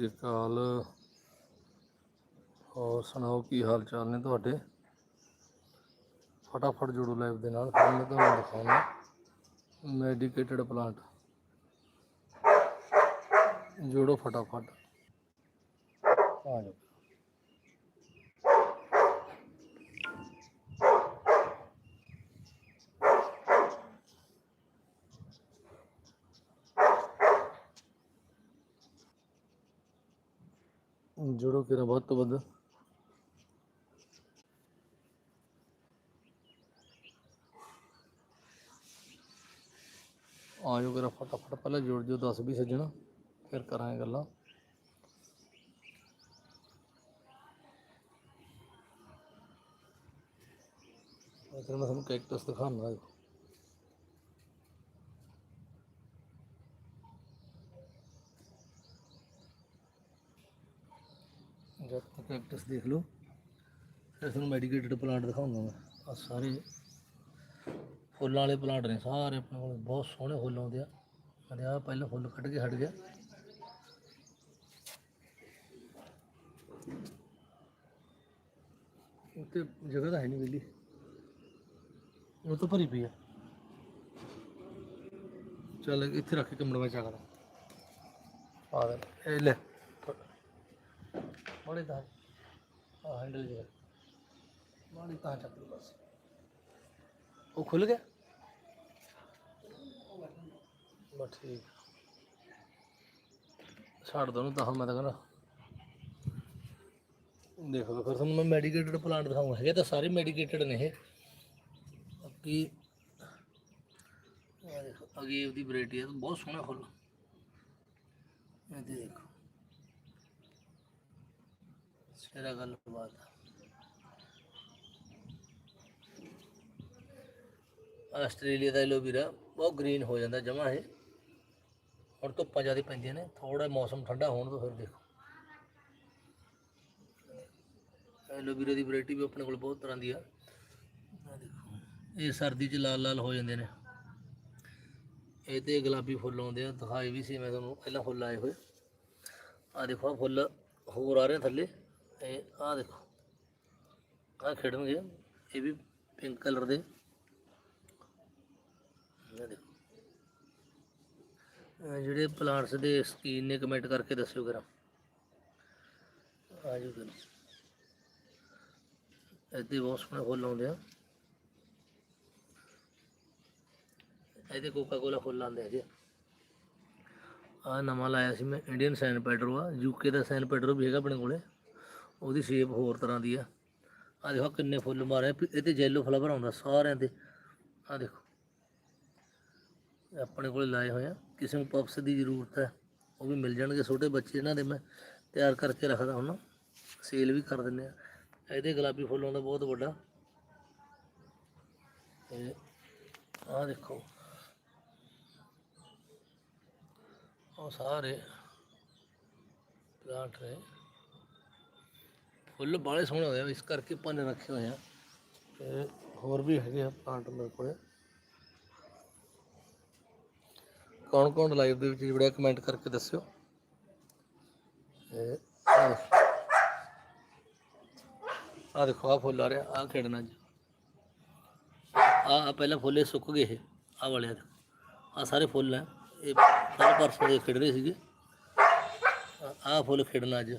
ਸ੍ਰੀ ਅਕਾਲ। ਹੋਰ ਸੁਣਾਓ, ਕੀ ਹਾਲ ਚਾਲ ਨੇ ਤੁਹਾਡੇ? ਫਟਾਫਟ ਜੁੜੋ ਲਾਈਵ ਦੇ ਨਾਲ ਫਿਰ ਮੈਂ ਤੁਹਾਨੂੰ ਦਿਖਾਉਣਾ ਮੈਡੀਕੇਟਡ ਪਲਾਂਟ ਜੋੜੋ ਫਟਾਫਟ। ਆ ਜਾਓ। ਜੁੜੋ ਕਿਰਾ ਵੱਧ ਤੋਂ ਵੱਧ। ਆਜੋ ਕਿਰਾ ਫਟਾਫਟ ਪਹਿਲਾਂ ਜੁੜ ਜਾਓ 10 20 ਸੱਜਣ, ਫਿਰ ਕਰਾਂਗੇ ਗੱਲਾਂ। ਅਸਲ ਮੈਂ ਤੁਹਾਨੂੰ ਕੈਕਟਸ ਦਿਖਾਉਣਾ ਦੇਖੋ ਜਦ ਤੱਕ ਕੈਕਟਸ ਦੇਖ ਲਓ। ਫਿਰ ਤੁਹਾਨੂੰ ਮੈਡੀਕੇਟਡ ਪਲਾਂਟ ਦਿਖਾਉਂਗਾ ਮੈਂ। ਆ ਸਾਰੇ ਫੁੱਲਾਂ ਵਾਲੇ ਪਲਾਂਟ ਨੇ, ਸਾਰੇ ਆਪਣੇ ਕੋਲ। ਬਹੁਤ ਸੋਹਣੇ ਫੁੱਲ ਆਉਂਦੇ ਆ। ਮੈਂ ਆ ਪਹਿਲਾਂ ਫੁੱਲ ਕੱਢ ਕੇ ਹਟ ਗਿਆ। ਉੱਤੇ ਜਗ੍ਹਾ ਤਾਂ ਹੈ ਨਹੀਂ ਵਿਹਲੀ। ਉਹ ਤਾਂ ਭਰੀ ਪਈ ਆ। ਚੱਲ ਇੱਥੇ ਰੱਖ ਕੇ ਕਮੜਾ ਚੱਕਦਾ। ਆ ਲੈ ਇਹ ਲੈ। ਬੜੇ ਤਾਂ ਬਸ। ਠੀਕ। ਛੱਡ ਦੋ ਨੂੰ ਤਾਂ ਮੈਂ ਤਾਂ ਕਹਿੰਦਾ। ਦੇਖੋ ਫਿਰ ਤੁਹਾਨੂੰ ਮੈਂ ਮੈਡੀਕੇਟਡ ਪਲਾਂਟ ਦਿਖਾਉਂਗਾ ਹੈਗੇ ਤਾਂ ਸਾਰੇ ਮੈਡੀਕੇਟਡ ਨੇ ਇਹ। ਬਾਕੀ ਆਹ ਦੇਖੋ ਅਗੇਵ ਦੀ ਵੈਰਾਈਟੀ ਹੈ ਬਹੁਤ ਸੋਹਣਾ ਫੁੱਲ। ਇਹ ਦੇਖੋ। ਸਿਰਾ ਗੱਲ ਬਾਤ ਆ। ਆਸਟ੍ਰੇਲੀਆ ਦਾ ਐਲੋਵੀਰਾ ਬਹੁਤ ਗ੍ਰੀਨ ਹੋ ਜਾਂਦਾ ਜਮਾ ਇਹ। ਹੁਣ ਧੁੱਪਾਂ ਜ਼ਿਆਦਾ ਪੈਂਦੀਆਂ ਨੇ ਥੋੜਾ ਮੌਸਮ ਠੰਡਾ ਹੋਣ ਤੋਂ ਫਿਰ ਦੇਖੋ। ਐਲੋਵੀਰਾ ਦੀ ਵੈਰਾਈਟੀ ਵੀ ਆਪਣੇ ਕੋਲ ਬਹੁਤ ਤਰ੍ਹਾਂ ਦੀ ਆ। ਦੇਖੋ, ਇਹ ਸਰਦੀ 'ਚ ਲਾਲ ਲਾਲ ਹੋ ਜਾਂਦੇ ਨੇ। ਇਹ ਤੇ ਗੁਲਾਬੀ ਫੁੱਲ ਆਉਂਦੇ ਆ, ਦਿਖਾਏ ਵੀ ਸੀ ਮੈਂ ਤੁਹਾਨੂੰ, ਪਹਿਲਾਂ ਫੁੱਲ ਆਏ ਹੋਏ। ਆ ਦੇਖੋ, ਆਹ ਫੁੱਲ ਹੋਰ ਆ ਰਹੇ ਥੱਲੇ। ਇਹ ਆ ਦੇਖੋ ਆ ਖੇਡਣਗੇ, ਇਹ ਵੀ ਪਿੰਕ ਕਲਰ ਦੇ। ਇਹ ਦੇਖੋ। ਜਿਹੜੇ ਪਲਾਂਟਸ ਦੇ ਸਕੀਨ ਨੇ ਕਮੈਂਟ ਕਰਕੇ ਦੱਸਿਓ ਕਰਾਂ ਆ ਜਾਓ ਫਿਰ ਇੱਥੇ ਬਹੁਤ ਸੋਹਣੇ ਫੁੱਲ ਆਉਂਦੇ ਆ। ਇਹਦੇ ਕੋਕਾ ਕੋਲਾ ਫੁੱਲ ਆਉਂਦੇ ਹੈਗੇ ਆ। ਨਵਾਂ ਲਾਇਆ ਸੀ ਮੈਂ ਇੰਡੀਅਨ ਸੈਨ ਪੈਡਰੋ ਆ। ਯੂਕੇ ਦਾ ਸੈਨ ਪੈਡਰੋ ਵੀ ਹੈਗਾ ਆਪਣੇ ਕੋਲੇ। ਉਹਦੀ ਸ਼ੇਪ ਹੋਰ ਤਰ੍ਹਾਂ ਦੀ ਆ। ਆ ਦੇਖੋ ਕਿੰਨੇ ਫੁੱਲ ਮਾਰੇ ਪੀ- ਇਹ ਤੇ ਯੈਲੋ ਫਲਾਵਰ ਆਉਂਦਾ ਸਾਰਿਆਂ ਤੇ। ਆ ਦੇਖੋ। ਆਪਣੇ ਕੋਲ ਲਾਏ ਹੋਏ ਆ। ਕਿਸੇ ਨੂੰ ਪਪਸ ਦੀ ਜ਼ਰੂਰਤ ਹੈ, ਉਹ ਵੀ ਮਿਲ ਜਾਣਗੇ ਛੋਟੇ ਬੱਚੇ ਇਹਨਾਂ ਦੇ। ਮੈਂ ਤਿਆਰ ਕਰਕੇ ਰੱਖਦਾ ਹੁਣ। ਸੇਲ ਵੀ ਕਰ ਦਿੰਦੇ ਆ। ਇਹਦੇ ਗੁਲਾਬੀ ਫੁੱਲ ਆਉਂਦਾ ਬਹੁਤ ਵੱਡਾ। ਤੇ ਆਹ ਦੇਖੋ। ਉਹ ਸਾਰੇ ਪਲਾਂਟ ਨੇ। ਫੁੱਲ ਬਾਲੇ ਸੋਹਣੇ ਹੋਏ ਆ, ਇਸ ਕਰਕੇ ਪੰਨ ਰੱਖੇ ਹੋਏ ਆ। ਤੇ ਹੋਰ ਵੀ ਹੈਗੇ ਆ ਪਲਾਂਟ ਮੇਰੇ ਕੋਲੇ। ਕੌਣ ਕੌਣ ਲਾਈਵ ਦੇ ਵਿੱਚ ਜੁੜਿਆ ਕਮੈਂਟ ਕਰਕੇ ਦੱਸਿਓ। ਤੇ ਆਹ ਦੇਖੋ। ਆਹ ਆ ਫੁੱਲ ਆ ਰਿਹਾ ਆ ਖੇਡਣਾ ਜੀ ਆ ਪਹਿਲਾਂ ਫੁੱਲੇ ਸੁੱਕ ਗਏ ਇਹ ਆ ਦੇ ਆ ਸਾਰੇ ਫੁੱਲ ਆ, ਇਹ ਕੱਲ ਪਰਸੋਂ ਦੇ ਖਿੜ ਰਹੇ ਸੀਗੇ। ਆ ਫੁੱਲ ਖਿੜਨਾ ਅੱਜ।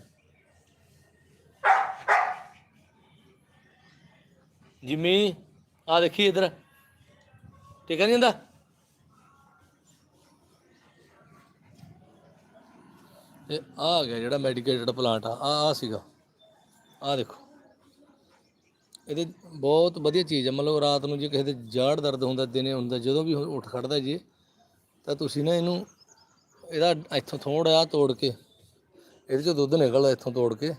ਜਿਮੀ ਆ ਦੇਖੀ ਇਧਰ। ਟਿਕਾ ਨਹੀਂ ਹੁੰਦਾ? ਇਹ ਆ ਆ ਗਿਆ ਜਿਹੜਾ ਮੈਡੀਕੇਟਡ ਪਲਾਂਟ ਆ ਆ ਸੀਗਾ। ਆ ਦੇਖੋ। ਇਹਦੇ ਬਹੁਤ ਵਧੀਆ ਚੀਜ਼ ਹੈ ਮਤਲਬ ਰਾਤ ਨੂੰ ਜੇ ਕਿਸੇ ਦੇ ਜਾੜ ਦਰਦ ਹੁੰਦਾ, ਦਿਨੇ ਹੁੰਦਾ, ਜਦੋਂ ਵੀ ਉੱਠ ਖੜਦਾ ਜੀ, ਤਾਂ ਤੁਸੀਂ ਨਾ ਇਹਨੂੰ ਇਹਦਾ ਇੱਥੋਂ ਥੋੜਾ ਜਿਹਾ ਤੋੜ ਕੇ, ਇਹਦੇ ਚੋਂ ਦੁੱਧ ਨਿਕਲਦਾ ਇੱਥੋਂ ਤੋੜ ਕੇ,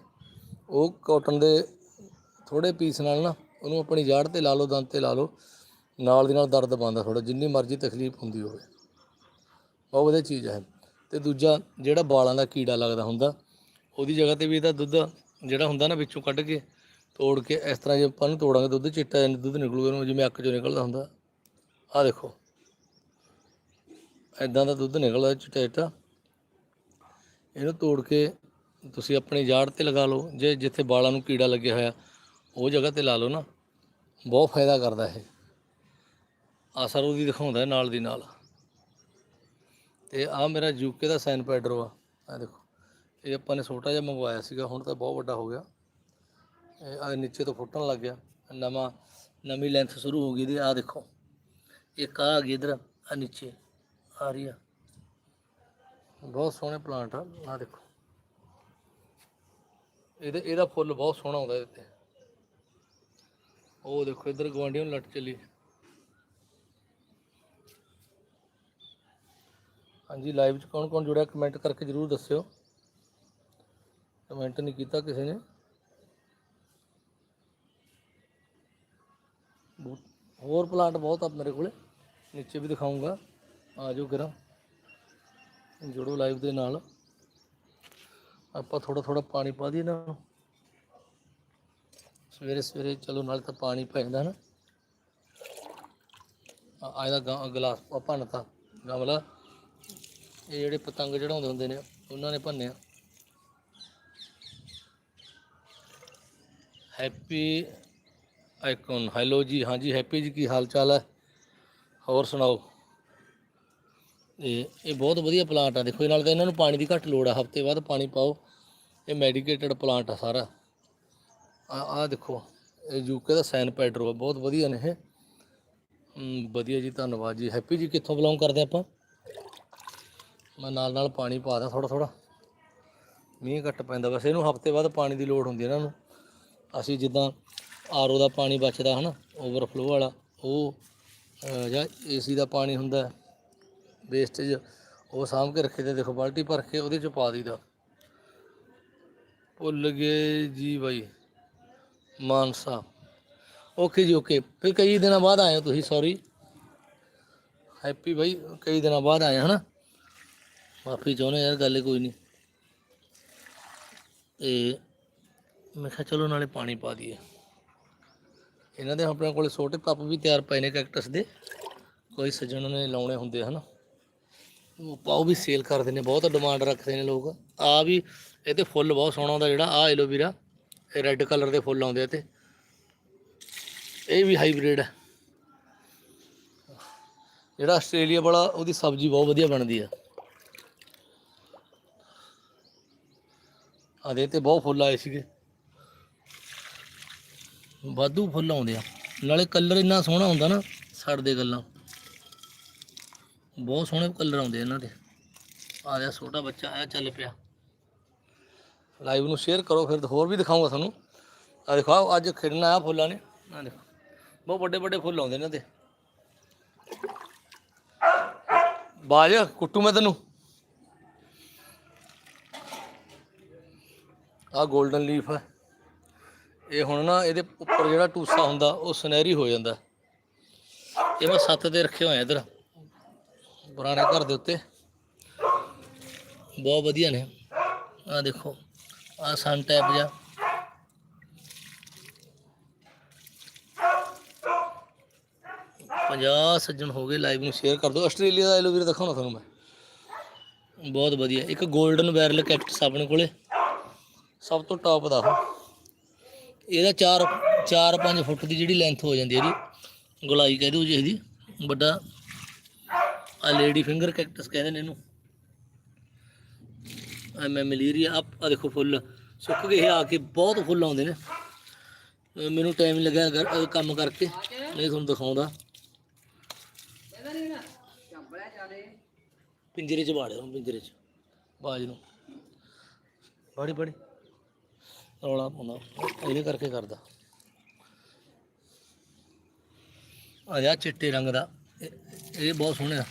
ਉਹ ਕਾਟਨ ਦੇ ਥੋੜੇ ਪੀਸ ਨਾਲ ਨਾ ਉਹਨੂੰ ਆਪਣੀ ਜਾੜ ਤੇ ਲਾ ਲਓ, ਦੰਦ ਤੇ ਲਾ ਲਓ, ਨਾਲ ਦੀ ਨਾਲ ਦਰਦ ਪਾਉਂਦਾ ਥੋੜਾ ਜਿੰਨੀ ਮਰਜ਼ੀ ਤਕਲੀਫ ਹੁੰਦੀ ਹੋਵੇ। ਬਹੁਤ ਵਧੀਆ ਚੀਜ਼ ਹੈ ਤੇ ਦੂਜਾ ਜਿਹੜਾ ਵਾਲਾਂ ਦਾ ਕੀੜਾ ਲੱਗਦਾ ਹੁੰਦਾ, ਉਹਦੀ ਜਗ੍ਹਾ ਤੇ ਵੀ ਇਹਦਾ ਦੁੱਧ ਜਿਹੜਾ ਹੁੰਦਾ ਨਾ ਵਿੱਚੋਂ ਕੱਢ ਕੇ, ਤੋੜ ਕੇ, ਇਸ ਤਰ੍ਹਾਂ ਜੇ ਆਪਾਂ ਨੂੰ ਤੋੜਾਂਗੇ, ਦੁੱਧ ਚਿੱਟਾ ਜਿਹਾ ਦੁੱਧ ਨਿਕਲੂਗਾ ਉਹਨੂੰ, ਜਿਵੇਂ ਅੱਖ ਚੋਂ ਨਿਕਲਦਾ ਹੁੰਦਾ। ਆਹ ਦੇਖੋ। ਐਦਾਂ ਦਾ ਦੁੱਧ ਨਿਕਲਦਾ ਚਿੱਟਾ ਚਿੱਟਾ। ਇਹਨੂੰ ਤੋੜ ਕੇ ਤੁਸੀਂ ਆਪਣੀ ਜਾੜ ਤੇ ਲਗਾ ਲਓ। ਜੇ ਜਿੱਥੇ ਵਾਲਾਂ ਨੂੰ ਕੀੜਾ ਲੱਗਿਆ ਹੋਇਆ, ਉਹ ਜਗ੍ਹਾ ਤੇ ਲਾ ਲਓ ਨਾ। ਬਹੁਤ ਫਾਇਦਾ ਕਰਦਾ ਇਹ। ਅਸਰ ਉਹਦੀ ਦਿਖਾਉਂਦਾ ਨਾਲ ਦੀ ਨਾਲ। ਤੇ ਆ ਮੇਰਾ ਯੂਕੇ ਦਾ ਸੈਨ ਪੈਡਰੋ ਆ ਆ ਦੇਖੋ, ਇਹ ਆਪਾਂ ਨੇ ਛੋਟਾ ਜਿਹਾ ਮੰਗਵਾਇਆ ਸੀਗਾ, ਹੁਣ ਤਾਂ ਬਹੁਤ ਵੱਡਾ ਹੋ ਗਿਆ। ਇਹ ਆ ਨੀਚੇ ਤੋਂ ਫੁੱਟਣ ਲੱਗ ਗਿਆ। ਨਵਾਂ, ਨਵੀਂ ਲੈਂਥ ਸ਼ੁਰੂ ਹੋ ਗਈ ਦੀ ਆ ਦੇਖੋ, ਇੱਕ ਆ ਆ ਗਈ ਇਧਰ ਆ ਨੀਚੇ ਆ ਰਹੀ ਆ। ਬਹੁਤ ਸੋਹਣੇ ਪਲਾਂਟ ਆ। ਆ ਦੇਖੋ। ਇਹਦੇ, ਇਹਦਾ ਫੁੱਲ ਬਹੁਤ ਸੋਹਣਾ ਹੁੰਦਾ ਇਹਦੇ ਤੇ। ਉਹ ਦੇਖੋ ਇਧਰ ਗਵਾਂਢੀਆਂ ਨੂੰ ਲੱਟ ਚੱਲੀ। ਹਾਂਜੀ ਲਾਈਵ 'ਚ ਕੌਣ ਕੌਣ ਜੁੜਿਆ ਕਮੈਂਟ ਕਰਕੇ ਜਰੂਰ ਦੱਸਿਓ। ਕਮੈਂਟ ਨਹੀਂ ਕੀਤਾ ਕਿਸੇ ਨੇ। ਹੋਰ ਪਲਾਂਟ ਬਹੁਤ ਆ ਮੇਰੇ ਕੋਲੇ। ਨੀਚੇ ਵੀ ਦਿਖਾਉਂਗਾ ਆ ਜਾਓ ਕਰਾਂ ਜੁੜੋ ਲਾਈਵ ਦੇ ਨਾਲ। ਆਪਾਂ ਥੋੜਾ ਥੋੜਾ ਪਾਣੀ ਪਾ ਦਈਏ ਨੂੰ। ਸਵੇਰੇ ਸਵੇਰੇ ਚਲੋ ਨਾਲ ਤਾਂ ਪਾਣੀ ਪੈ ਜਾਂਦਾ ਨਾ। ਆ ਆ ਇਹਦਾ ਗਲਾਸ ਭੰਨਤਾ, ਗਮਲਾ। ਇਹ ਜਿਹੜੇ ਪਤੰਗ ਚੜਾਉਂਦੇ ਹੁੰਦੇ ਨੇ, ਉਹਨਾਂ ਨੇ ਭੰਨਿਆ। Happy icon. ਹੈਲੋ ਜੀ ਹਾਂਜੀ ਹੈਪੀ ਜੀ, ਕੀ ਹਾਲ ਚਾਲ ਹੈ? ਹੋਰ ਸੁਣਾਓ? ਇਹ ਇਹ ਬਹੁਤ ਵਧੀਆ ਪਲਾਂਟ ਆ। ਦੇਖੋ, ਇਹ ਨਾਲ ਤਾਂ ਇਹਨਾਂ ਨੂੰ ਪਾਣੀ ਦੀ ਘੱਟ ਲੋੜ ਆ। ਹਫ਼ਤੇ ਬਾਅਦ ਪਾਣੀ ਪਾਓ। ਇਹ ਮੈਡੀਕੇਟਡ ਪਲਾਂਟ ਆ ਸਾਰਾ। ਆ ਆ ਦੇਖੋ ਇਹ ਯੂਕੇ ਦਾ ਸੈਨ ਪੈਡਰੋ ਆ ਬਹੁਤ ਵਧੀਆ ਨੇ ਇਹ। ਵਧੀਆ ਜੀ ਧੰਨਵਾਦ ਜੀ। ਹੈਪੀ ਜੀ ਕਿੱਥੋਂ ਬਿਲੋਂਗ ਕਰਦੇ ਆਪਾਂ? ਮੈਂ ਨਾਲ ਨਾਲ ਪਾਣੀ ਪਾ ਦਾਂ ਥੋੜਾ ਥੋੜਾ ਮੀਂਹ ਘੱਟ ਪੈਂਦਾ ਵੈਸੇ ਇਹਨੂੰ ਹਫ਼ਤੇ ਬਾਅਦ ਪਾਣੀ ਦੀ ਲੋੜ ਹੁੰਦੀ ਇਹਨਾਂ ਨੂੰ ਅਸੀਂ ਜਿੱਦਾਂ ਆਰਓ ਦਾ ਪਾਣੀ ਬਚਦਾ ਹਨਾ ਓਵਰਫਲੋ ਵਾਲਾ ਉਹ ਅਹ, ਜਾਂ ਏਸੀ ਦਾ ਪਾਣੀ ਹੁੰਦਾ ਵੇਸਟੇਜ ਉਹ ਸਾਂਭ ਕੇ ਰੱਖੇ ਤੇ ਦੇਖੋ ਬਾਲਟੀ ਭਰ ਕੇ ਉਹਦੇ ਚ ਪਾ ਦਈਦਾ। ਭੁੱਲ ਗਏ ਜੀ ਬਾਈ। ਮਾਨਸਾ। ਓਕੇ ਜੀ, ਓਕੇ। ਫਿਰ ਕਈ ਦਿਨਾਂ ਬਾਅਦ ਆਏ ਹੋ ਤੁਸੀਂ ਸੌਰੀ ਹੈਪੀ ਬਾਈ, ਕਈ ਦਿਨਾਂ ਬਾਅਦ ਆਏ ਹਨਾ? ਮਾਫੀ ਚਾਹੁੰਦੇ ਯਾਰ, ਗੱਲ ਕੋਈ ਨਹੀਂ। ਤੇ ਮੈਂ ਕਿਹਾ ਚਲੋ ਨਾਲੇ ਪਾਣੀ ਪਾ ਦਈਏ। ਇਹਨਾਂ ਦੇ ਆਪਣੇ ਕੋਲੇ ਛੋਟੇ ਕੱਪ ਵੀ ਤਿਆਰ ਪਏ ਨੇ ਕੈਕਟਸ ਦੇ। ਕੋਈ ਸੱਜਣ ਨੇ ਲਾਉਣੇ ਹੁੰਦੇ, ਹਨ? ਉਹ ਪਾਓ ਵੀ ਸੇਲ ਕਰਦੇ ਨੇ, ਬਹੁਤ ਡਿਮਾਂਡ ਰੱਖਦੇ ਨੇ ਲੋਕ। ਆ ਵੀ, ਇਹ ਤੇ ਫੁੱਲ ਬਹੁਤ ਸੋਹਣਾ ਹੁੰਦਾ ਜਿਹੜਾ, ਆ ਐਲੋਵੀਰਾ ਇਹ ਰੈੱਡ ਕਲਰ ਦੇ ਫੁੱਲ ਆਉਂਦੇ ਆ ਤੇ। ਇਹ ਵੀ ਹਾਈਬ੍ਰਿਡ ਹੈ ਜਿਹੜਾ ਆਸਟ੍ਰੇਲੀਆ ਵਾਲਾ, ਉਹਦੀ ਸਬਜ਼ੀ ਬਹੁਤ ਵਧੀਆ ਬਣਦੀ ਆ। ਆਦੇ ਤੇ ਬਹੁਤ ਫੁੱਲ ਆਏ ਸੀਗੇ। ਵਾਧੂ ਫੁੱਲ ਆਉਂਦੇ ਆ। ਨਾਲੇ ਕਲਰ ਇੰਨਾ ਸੋਹਣਾ ਹੁੰਦਾ ਨਾ ਛੱਡਦੇ ਗੱਲਾਂ। ਬਹੁਤ ਸੋਹਣੇ ਕਲਰ ਆਉਂਦੇ ਇਹਨਾਂ ਦੇ। ਆ ਗਿਆ ਛੋਟਾ ਬੱਚਾ ਆਇਆ, ਚੱਲ ਪਿਆ। ਲਾਈਵ ਨੂੰ ਸ਼ੇਅਰ ਕਰੋ, ਫਿਰ ਹੋਰ ਵੀ ਦਿਖਾਉਂਗਾ ਤੁਹਾਨੂੰ। ਆ ਦੇਖੋ ਅੱਜ ਖਿੜਨਾ ਆ ਫੁੱਲਾਂ ਨੇ। ਆ ਦੇਖੋ, ਬਹੁਤ ਵੱਡੇ ਵੱਡੇ ਫੁੱਲ ਆਉਂਦੇ ਨੇ ਦੇ ਬਾਜ, ਕੁੱਟੂ ਮੈਂ ਤੈਨੂੰ। ਆ 골ਡਨ ਲੀਫ ਹੈ ਇਹ ਹੁਣ ਨਾ ਇਹਦੇ ਉੱਪਰ ਜਿਹੜਾ ਟੂਸਾ ਹੁੰਦਾ, ਉਹ ਸੁਨਹਿਰੀ ਹੋ ਜਾਂਦਾ। ਇਹ ਮੈਂ ਸੱਤ ਤੇ ਰੱਖੇ ਹੋਏ ਆ ਇਧਰ, ਪੁਰਾਣੇ ਘਰ ਦੇ ਉੱਤੇ। ਬਹੁਤ ਵਧੀਆ ਨੇ। ਆ ਦੇਖੋ। ਆ ਸਨ ਟੈਪ ਜਾ ਪੰਜਾਹ ਸੱਜਣ ਹੋ ਗਏ ਲਾਈਵ ਨੂੰ ਸ਼ੇਅਰ ਕਰ ਦਿਓ। ਆਸਟ੍ਰੇਲੀਆ ਦਾ ਐਲੋਵੇਰਾ ਦਿਖਾਉਣਾ ਤੁਹਾਨੂੰ ਮੈਂ। ਬਹੁਤ ਵਧੀਆ। ਇੱਕ 골ਡਨ ਬੈਰਲ ਕੈਕਟਸ ਆਪਣੇ ਕੋਲੇ। ਸਭ ਤੋਂ ਟੌਪ ਦਾ ਉਹ। ਇਹਦਾ 4 4-5 ਫੁੱਟ ਦੀ ਜਿਹੜੀ ਲੈਂਥ ਹੋ ਜਾਂਦੀ ਹੈ ਇਹਦੀ। ਗੁਲਾਈ ਕਹਿ ਦਿਓ ਜੀ ਇਹਦੀ। ਵੱਡਾ, ਆ ਲੇਡੀ ਫਿੰਗਰ ਕੈਕਟਸ ਕਹਿੰਦੇ ਨੇ ਇਹਨੂੰ। ਆ ਮੈਂ ਮਲੇਰੀਆ ਆ ਆ ਦੇਖੋ ਫੁੱਲ, ਸੁੱਕ ਗਏ ਆ ਕੇ, ਬਹੁਤ ਫੁੱਲ ਆਉਂਦੇ ਨੇ। ਮੈਨੂੰ ਟਾਈਮ ਲੱਗਿਆ ਕੰਮ ਕਰਕੇ ਨਹੀਂ ਤੁਹਾਨੂੰ ਦਿਖਾਉਂਦਾ। ਪਿੰਜਰੇ 'ਚ ਬਾੜਿਆ ਉਹਨੂੰ ਪਿੰਜਰੇ 'ਚ, ਬਾਜ ਨੂੰ। ਬੜੀ ਬੜੀ। ਰੌਲਾ ਪਾਉਂਦਾ ਇਹਦੇ ਕਰਕੇ ਕਰਦਾ। ਆ ਜਾ ਚਿੱਟੇ ਰੰਗ ਦਾ, ਇਹ ਇਹ ਬਹੁਤ ਸੋਹਣਾ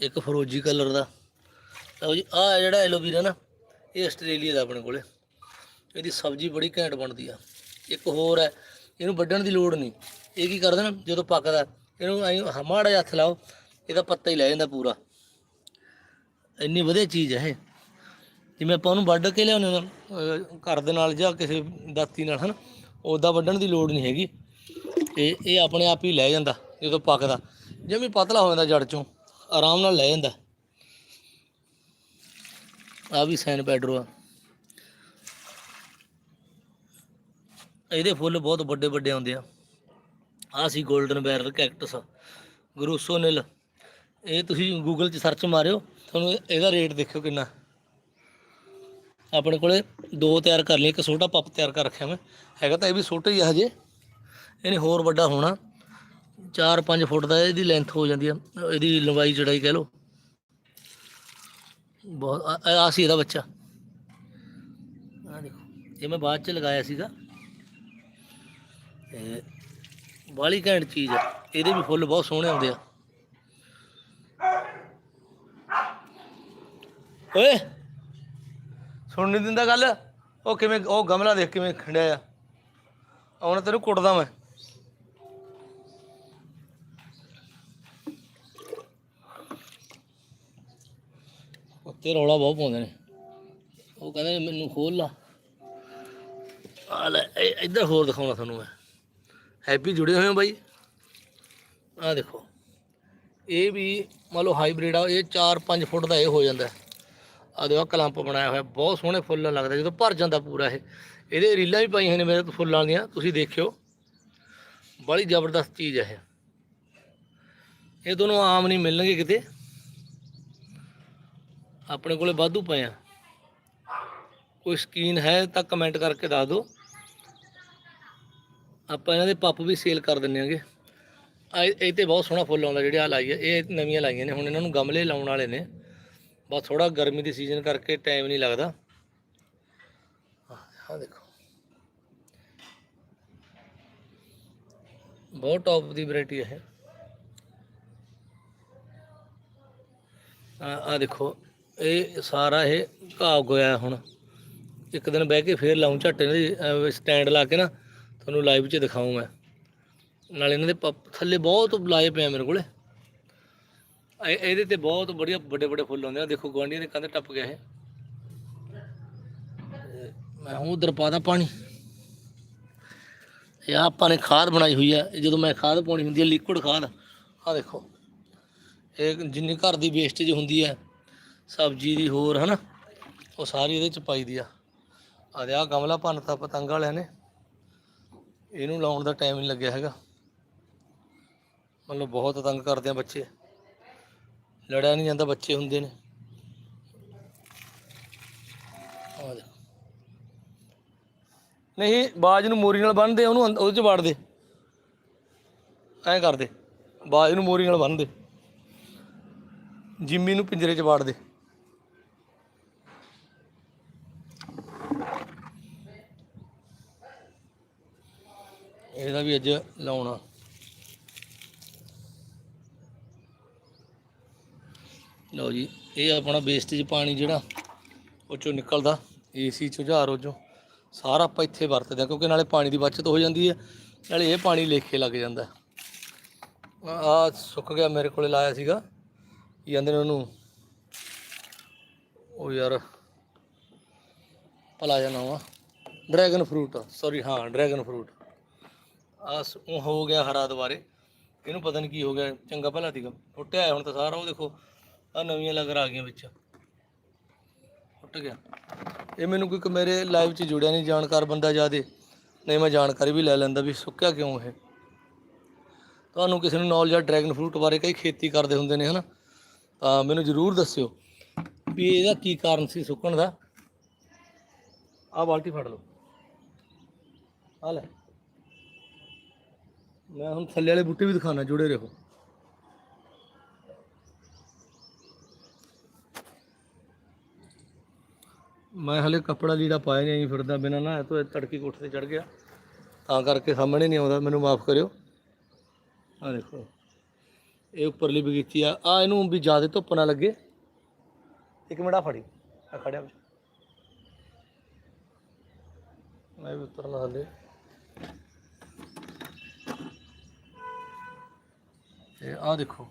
ਇੱਕ ਫਰੋਜੀ ਕਲਰ ਦਾ। ਲਓ ਜੀ ਆ ਜਿਹੜਾ ਐਲੋਵੀਰਾ ਨਾ, ਇਹ ਆਸਟ੍ਰੇਲੀਆ ਦਾ ਆਪਣੇ ਕੋਲੇ। ਇਹਦੀ ਸਬਜ਼ੀ ਬੜੀ ਘੈਂਟ ਬਣਦੀ ਆ। ਇੱਕ ਹੋਰ ਹੈ, ਇਹਨੂੰ ਵੱਢਣ ਦੀ ਲੋੜ ਨਹੀਂ। ਇਹ ਕੀ ਕਰਦੇ ਨਾ, ਜਦੋਂ ਪੱਕਦਾ, ਇਹਨੂੰ ਐਂ ਮਾੜਾ ਜਿਹਾ ਹੱਥ ਲਾਓ, ਇਹਦਾ ਪੱਤਾ ਹੀ ਲੈ ਜਾਂਦਾ ਪੂਰਾ। ਇੰਨੀ ਵਧੀਆ ਚੀਜ਼ ਹੈ ਇਹ। ਜਿਵੇਂ ਆਪਾਂ ਉਹਨੂੰ ਵੱਢ ਕੇ ਲਿਆਉਂਦੇ ਹਾਂ ਘਰ ਦੇ ਨਾਲ ਜਾਂ ਕਿਸੇ ਦਾਤੀ ਨਾਲ, ਹਨ ਉੱਦਾਂ ਵੱਢਣ ਦੀ ਲੋੜ ਨਹੀਂ ਹੈਗੀ। ਤੇ ਇਹ ਆਪਣੇ ਆਪ ਹੀ ਲੈ ਜਾਂਦਾ, ਜਦੋਂ ਪੱਕਦਾ। ਜਿਵੇਂ ਪਤਲਾ ਹੋ ਜਾਂਦਾ ਜੜ ਚੋਂ, ਆਰਾਮ ਨਾਲ ਲੈ ਜਾਂਦਾ। ਆ ਵੀ ਸੈਨ ਪੈਡਰੋ ਆ। ਇਹਦੇ ਫੁੱਲ ਬਹੁਤ ਵੱਡੇ ਵੱਡੇ ਆਉਂਦੇ ਆ। ਆ ਸੀ 골ਡਨ ਬੈਰਲ ਕੈਕਟਸ ਗਰੂਸੋ ਨਿਲ ਇਹ ਤੁਸੀਂ ਗੂਗਲ 'ਚ ਸਰਚ ਮਾਰਿਓ, ਤੁਹਾਨੂੰ ਇਹਦਾ ਰੇਟ ਦੇਖਿਓ ਕਿੰਨਾ। ਆਪਣੇ ਕੋਲੇ ਦੋ ਤਿਆਰ ਕਰ ਲਈ ਇੱਕ ਛੋਟਾ ਪੱਪ ਤਿਆਰ ਕਰ ਰੱਖਿਆ ਮੈਂ। ਹੈਗਾ ਤਾਂ ਇਹ ਵੀ ਛੋਟਾ ਹੀ ਆ ਹਜੇ। ਇਹਨੇ ਹੋਰ ਵੱਡਾ ਹੋਣਾ। 4-5 ਫੁੱਟ ਦਾ ਇਹਦੀ ਲੈਂਥ ਹੋ ਜਾਂਦੀ ਆ। ਇਹਦੀ ਲੰਬਾਈ ਜੜਾਈ ਕਹਿ ਲਓ। ਬਹੁਤ, ਆ- ਸੀ ਇਹਦਾ ਬੱਚਾ। ਆ ਦੇਖੋ, ਇਹ ਮੈਂ ਬਾਅਦ ਚ ਲਗਾਇਆ ਸੀਗਾ। ਤੇ ਬਾਲੀ ਘੈਂਟ ਚੀਜ਼ ਆ। ਇਹਦੇ ਵੀ ਫੁੱਲ ਬਹੁਤ ਸੋਹਣੇ ਆਉਂਦੇ ਆ। ਓਏ ਸੁਣ ਨਹੀਂ ਦਿੰਦਾ ਗੱਲ? ਉਹ ਕਿਵੇਂ, ਉਹ ਗਮਲਾ ਦੇਖ ਕਿਵੇਂ ਖੰਡਿਆ ਆ। ਹੁਣ ਤੈਨੂੰ ਕੁੱਟਦਾ ਮੈਂ। ਉੱਤੇ ਰੌਲਾ ਬਹੁਤ ਪਾਉਂਦੇ ਨੇ। ਉਹ ਕਹਿੰਦੇ ਨੇ, ਮੈਨੂੰ ਖੋਲ ਲਾ। ਆ ਲੈ ਇੱਧਰ ਹੋਰ ਦਿਖਾਉਣਾ ਤੁਹਾਨੂੰ ਮੈਂ। ਹੈਪੀ ਜੁੜੇ ਹੋਏ ਹੋ ਬਾਈ? ਆ ਦੇਖੋ। ਇਹ ਵੀ ਮੰਨ ਲਓ ਹਾਈਬ੍ਰਿਡ ਆ, ਇਹ 4-5 ਫੁੱਟ ਦਾ ਇਹ ਹੋ ਜਾਂਦਾ। ਆ ਦੇਖੋ ਕਲੰਪ ਬਣਾਇਆ ਹੋਇਆ, ਬਹੁਤ ਸੋਹਣੇ ਫੁੱਲ ਲੱਗਦਾ, ਜਦੋਂ ਭਰ ਜਾਂਦਾ ਪੂਰਾ ਇਹ। ਇਹਦੇ ਰੀਲਾਂ ਵੀ ਪਾਈਆਂ ਨੇ ਮੇਰੇ ਤੋਂ ਫੁੱਲਾਂ ਦੀਆਂ, ਤੁਸੀਂ ਦੇਖਿਓ। ਬੜੀ ਜ਼ਬਰਦਸਤ ਚੀਜ਼ ਹੈ ਇਹ। ਇਹ ਦੋਨੋਂ ਆਮ ਨਹੀਂ ਮਿਲਣਗੇ ਕਿਤੇ। ਆਪਣੇ ਕੋਲੇ ਵਾਧੂ ਪਏ ਆ। ਕੋਈ ਸਕੀਨ ਹੈ ਤਾਂ ਕਮੈਂਟ ਕਰਕੇ ਦੱਸ ਦਿਓ। ਆਪਾਂ ਇਹਨਾਂ ਦੇ ਪੱਪ ਵੀ ਸੇਲ ਕਰ ਦਿੰਨੇ ਆਂਗੇ ਇਹ ਇਹ ਤੇ ਬਹੁਤ ਸੋਹਣਾ ਫੁੱਲ ਆਉਂਦਾ ਜਿਹੜੇ ਆ ਲਾਈ ਹੈ ਇਹ ਨਵੀਆਂ ਲਾਈਆਂ ਨੇ। ਹੁਣ ਇਹਨਾਂ ਨੂੰ ਗਮਲੇ ਲਾਉਣ ਵਾਲੇ ਨੇ। ਬਸ ਥੋੜਾ ਗਰਮੀ ਦੀ ਸੀਜ਼ਨ ਕਰਕੇ ਟਾਈਮ ਨਹੀਂ ਲੱਗਦਾ। ਆ ਦੇਖੋ। ਬਹੁਤ ਟੌਪ ਦੀ ਵੈਰਾਈਟੀ ਹੈ ਆ ਆ ਦੇਖੋ। ਇਹ ਸਾਰਾ ਇਹ ਘਾਹ ਗੋਇਆ ਹੁਣ। ਇੱਕ ਦਿਨ ਬਹਿ ਕੇ ਫੇਰ ਲਾਉਂ ਝੱਟ ਇਹਨਾਂ ਦੀ ਸਟੈਂਡ ਲਾ ਕੇ ਨਾ, ਤੁਹਾਨੂੰ ਲਾਈਵ 'ਚ ਦਿਖਾਉਂ ਮੈਂ। ਨਾਲ ਇਹਨਾਂ ਦੇ ਪੱਪ, ਥੱਲੇ ਬਹੁਤ ਲਾਏ ਪਏ ਆ ਮੇਰੇ ਕੋਲੇ। ਇਹਦੇ ਤੇ ਬਹੁਤ ਬੜੀਆ ਵੱਡੇ ਵੱਡੇ ਫੁੱਲ ਆਉਂਦੇ ਆ। ਦੇਖੋ ਗੁਆਂਢੀਆਂ ਦੇ ਕੰਧ ਟੱਪ ਗਿਆ ਇਹ। ਮੈਂ ਹੁਣ ਉਧਰ ਪਾਦਾ ਪਾਣੀ। ਇਹ ਆਪਾਂ ਨੇ ਖਾਦ ਬਣਾਈ ਹੋਈ ਹੈ ਇਹ ਜਦੋਂ ਮੈਂ ਖਾਦ ਪਾਉਣੀ ਹੁੰਦੀ ਹੈ ਲਿਕੁਇਡ ਖਾਦ। ਆ ਦੇਖੋ। ਇਹ ਜਿੰਨੀ ਘਰ ਦੀ ਵੇਸਟੇਜ ਹੁੰਦੀ ਹੈ ਸਬਜ਼ੀ ਦੀ ਹੋਰ, ਹਨਾ? ਉਹ ਸਾਰੀ ਇਹਦੇ ਚ ਪਾਈ ਦੀ ਆ। ਆ ਦੇ ਆ ਗਮਲਾ ਭੰਨਤਾ ਪਤੰਗ ਵਾਲਿਆਂ ਨੇ। ਇਹਨੂੰ ਲਾਉਣ ਦਾ ਟਾਈਮ ਨਹੀਂ ਲੱਗਿਆ ਹੈਗਾ। ਮਤਲਬ ਬਹੁਤ ਤੰਗ ਕਰਦੇ ਆ ਬੱਚੇ। ਲੜਿਆ ਨਹੀਂ ਜਾਂਦਾ, ਬੱਚੇ ਹੁੰਦੇ ਨੇ। ਨਹੀਂ, ਬਾਜ ਨੂੰ ਮੋਰੀ ਨਾਲ ਬੰਨ ਉਹਨੂੰ ਉਹਦੇ ਚ ਵੜ ਦੇ। ਐਂ ਕਰਦੇ ਬਾਜ ਨੂੰ ਮੋਰੀ ਨਾਲ ਬੰਨ ਜਿੰਮੀ ਨੂੰ ਪਿੰਜਰੇ ਚ ਵਾੜ ਇਹਦਾ ਵੀ ਅੱਜ ਲਾਉਣਾ। ਲਓ ਜੀ, ਇਹ ਆਪਣਾ ਵੇਸਟੇਜ ਪਾਣੀ ਜਿਹੜਾ, ਉਹ ਚੋਂ ਨਿਕਲਦਾ। ਏਸੀ ਚੋਂ ਜਹਾਰੋ ਚੋਂ ਸਾਰਾ ਆਪਾਂ ਇੱਥੇ ਵਰਤਦੇ ਹਾਂ, ਕਿਉਂਕਿ ਨਾਲੇ ਪਾਣੀ ਦੀ ਬਚਤ ਹੋ ਜਾਂਦੀ ਹੈ, ਨਾਲੇ ਇਹ ਪਾਣੀ ਲੇਖੇ ਲੱਗ ਜਾਂਦਾ ਆ ਸੁੱਕ ਗਿਆ, ਮੇਰੇ ਕੋਲੇ ਲਾਇਆ ਸੀਗਾ। ਕੀ ਕਹਿੰਦੇ ਨੇ ਉਹਨੂੰ? ਉਹ ਯਾਰ, ਭਲਾ ਜਾ ਨਾਮ ਡਰੈਗਨ ਫਰੂਟ ਸੌਰੀ ਹਾਂ ਡਰੈਗਨ ਫਰੂਟ ਆ ਉਹ ਹੋ ਗਿਆ ਹਰਾ ਦੁਬਾਰੇ। ਇਹਨੂੰ ਪਤਾ ਨਹੀਂ ਕੀ ਹੋ ਗਿਆ, ਚੰਗਾ ਭਲਾ ਸੀਗਾ। ਫੁੱਟਿਆ ਹੁਣ ਤਾਂ ਸਾਰਾ, ਉਹ ਦੇਖੋ ਆ ਨਵੀਆਂ ਲਗਰ ਆ ਗਈਆਂ ਵਿੱਚ। ਫੁੱਟ ਗਿਆ। ਇਹ ਮੈਨੂੰ ਕੋਈ ਮੇਰੇ ਲਾਈਵ 'ਚ ਜੁੜਿਆ ਨਹੀਂ ਜਾਣਕਾਰ ਬੰਦਾ ਜਿਆਦੇ। ਨਹੀਂ, ਮੈਂ ਜਾਣਕਾਰੀ ਵੀ ਲੈ ਲੈਂਦਾ ਵੀ ਸੁੱਕਿਆ ਕਿਉਂ ਇਹ। ਤੁਹਾਨੂੰ ਕਿਸੇ ਨੂੰ ਨੌਲੇਜ ਆ ਡਰੈਗਨ ਫਰੂਟ ਬਾਰੇ ਕਈ ਖੇਤੀ ਕਰਦੇ ਹੁੰਦੇ ਨੇ, ਹਨਾ? ਤਾਂ ਮੈਨੂੰ ਜ਼ਰੂਰ ਦੱਸਿਓ ਵੀ ਇਹਦਾ ਕੀ ਕਾਰਨ ਸੀ ਸੁੱਕਣ ਦਾ। ਆਹ ਬਾਲਟੀ ਫੜ ਲਓ। ਆ ਲੈ। ਮੈਂ ਹੁਣ ਥੱਲੇ ਵਾਲੇ ਬੂਟੇ ਵੀ ਦਿਖਾਣਾ ਜੁੜੇ ਰਹੋ। ਮੈਂ ਹਲੇ ਕੱਪੜਾ ਲੀੜਾ ਪਾਇਆ ਨਹੀਂ ਫਿਰਦਾ ਬਿਨਾਂ ਨਾ ਇਹ ਤੋਂ ਤੜਕੀ ਕੋਠੇ ਤੇ ਚੜ ਗਿਆ। ਤਾਂ ਕਰਕੇ ਸਾਹਮਣੇ ਨਹੀਂ ਆਉਂਦਾ, ਮੈਨੂੰ ਮਾਫ ਕਰਿਓ। ਆ ਦੇਖੋ, ਇਹ ਉੱਪਰਲੀ ਬਗੀਚੀ ਆ। ਆ ਇਹਨੂੰ ਵੀ ਜ਼ਿਆਦਾ ਧੁੱਪ ਨਾ ਲੱਗੇ। ਇੱਕ ਮਿੰਟ ਆ ਫੜੀ। ਆ ਖੜਿਆ ਵਿੱਚ। ਮੈਂ ਵੀ ਉਤਰਨਾ ਹਲੇ। ਤੇ ਆ ਦੇਖੋ।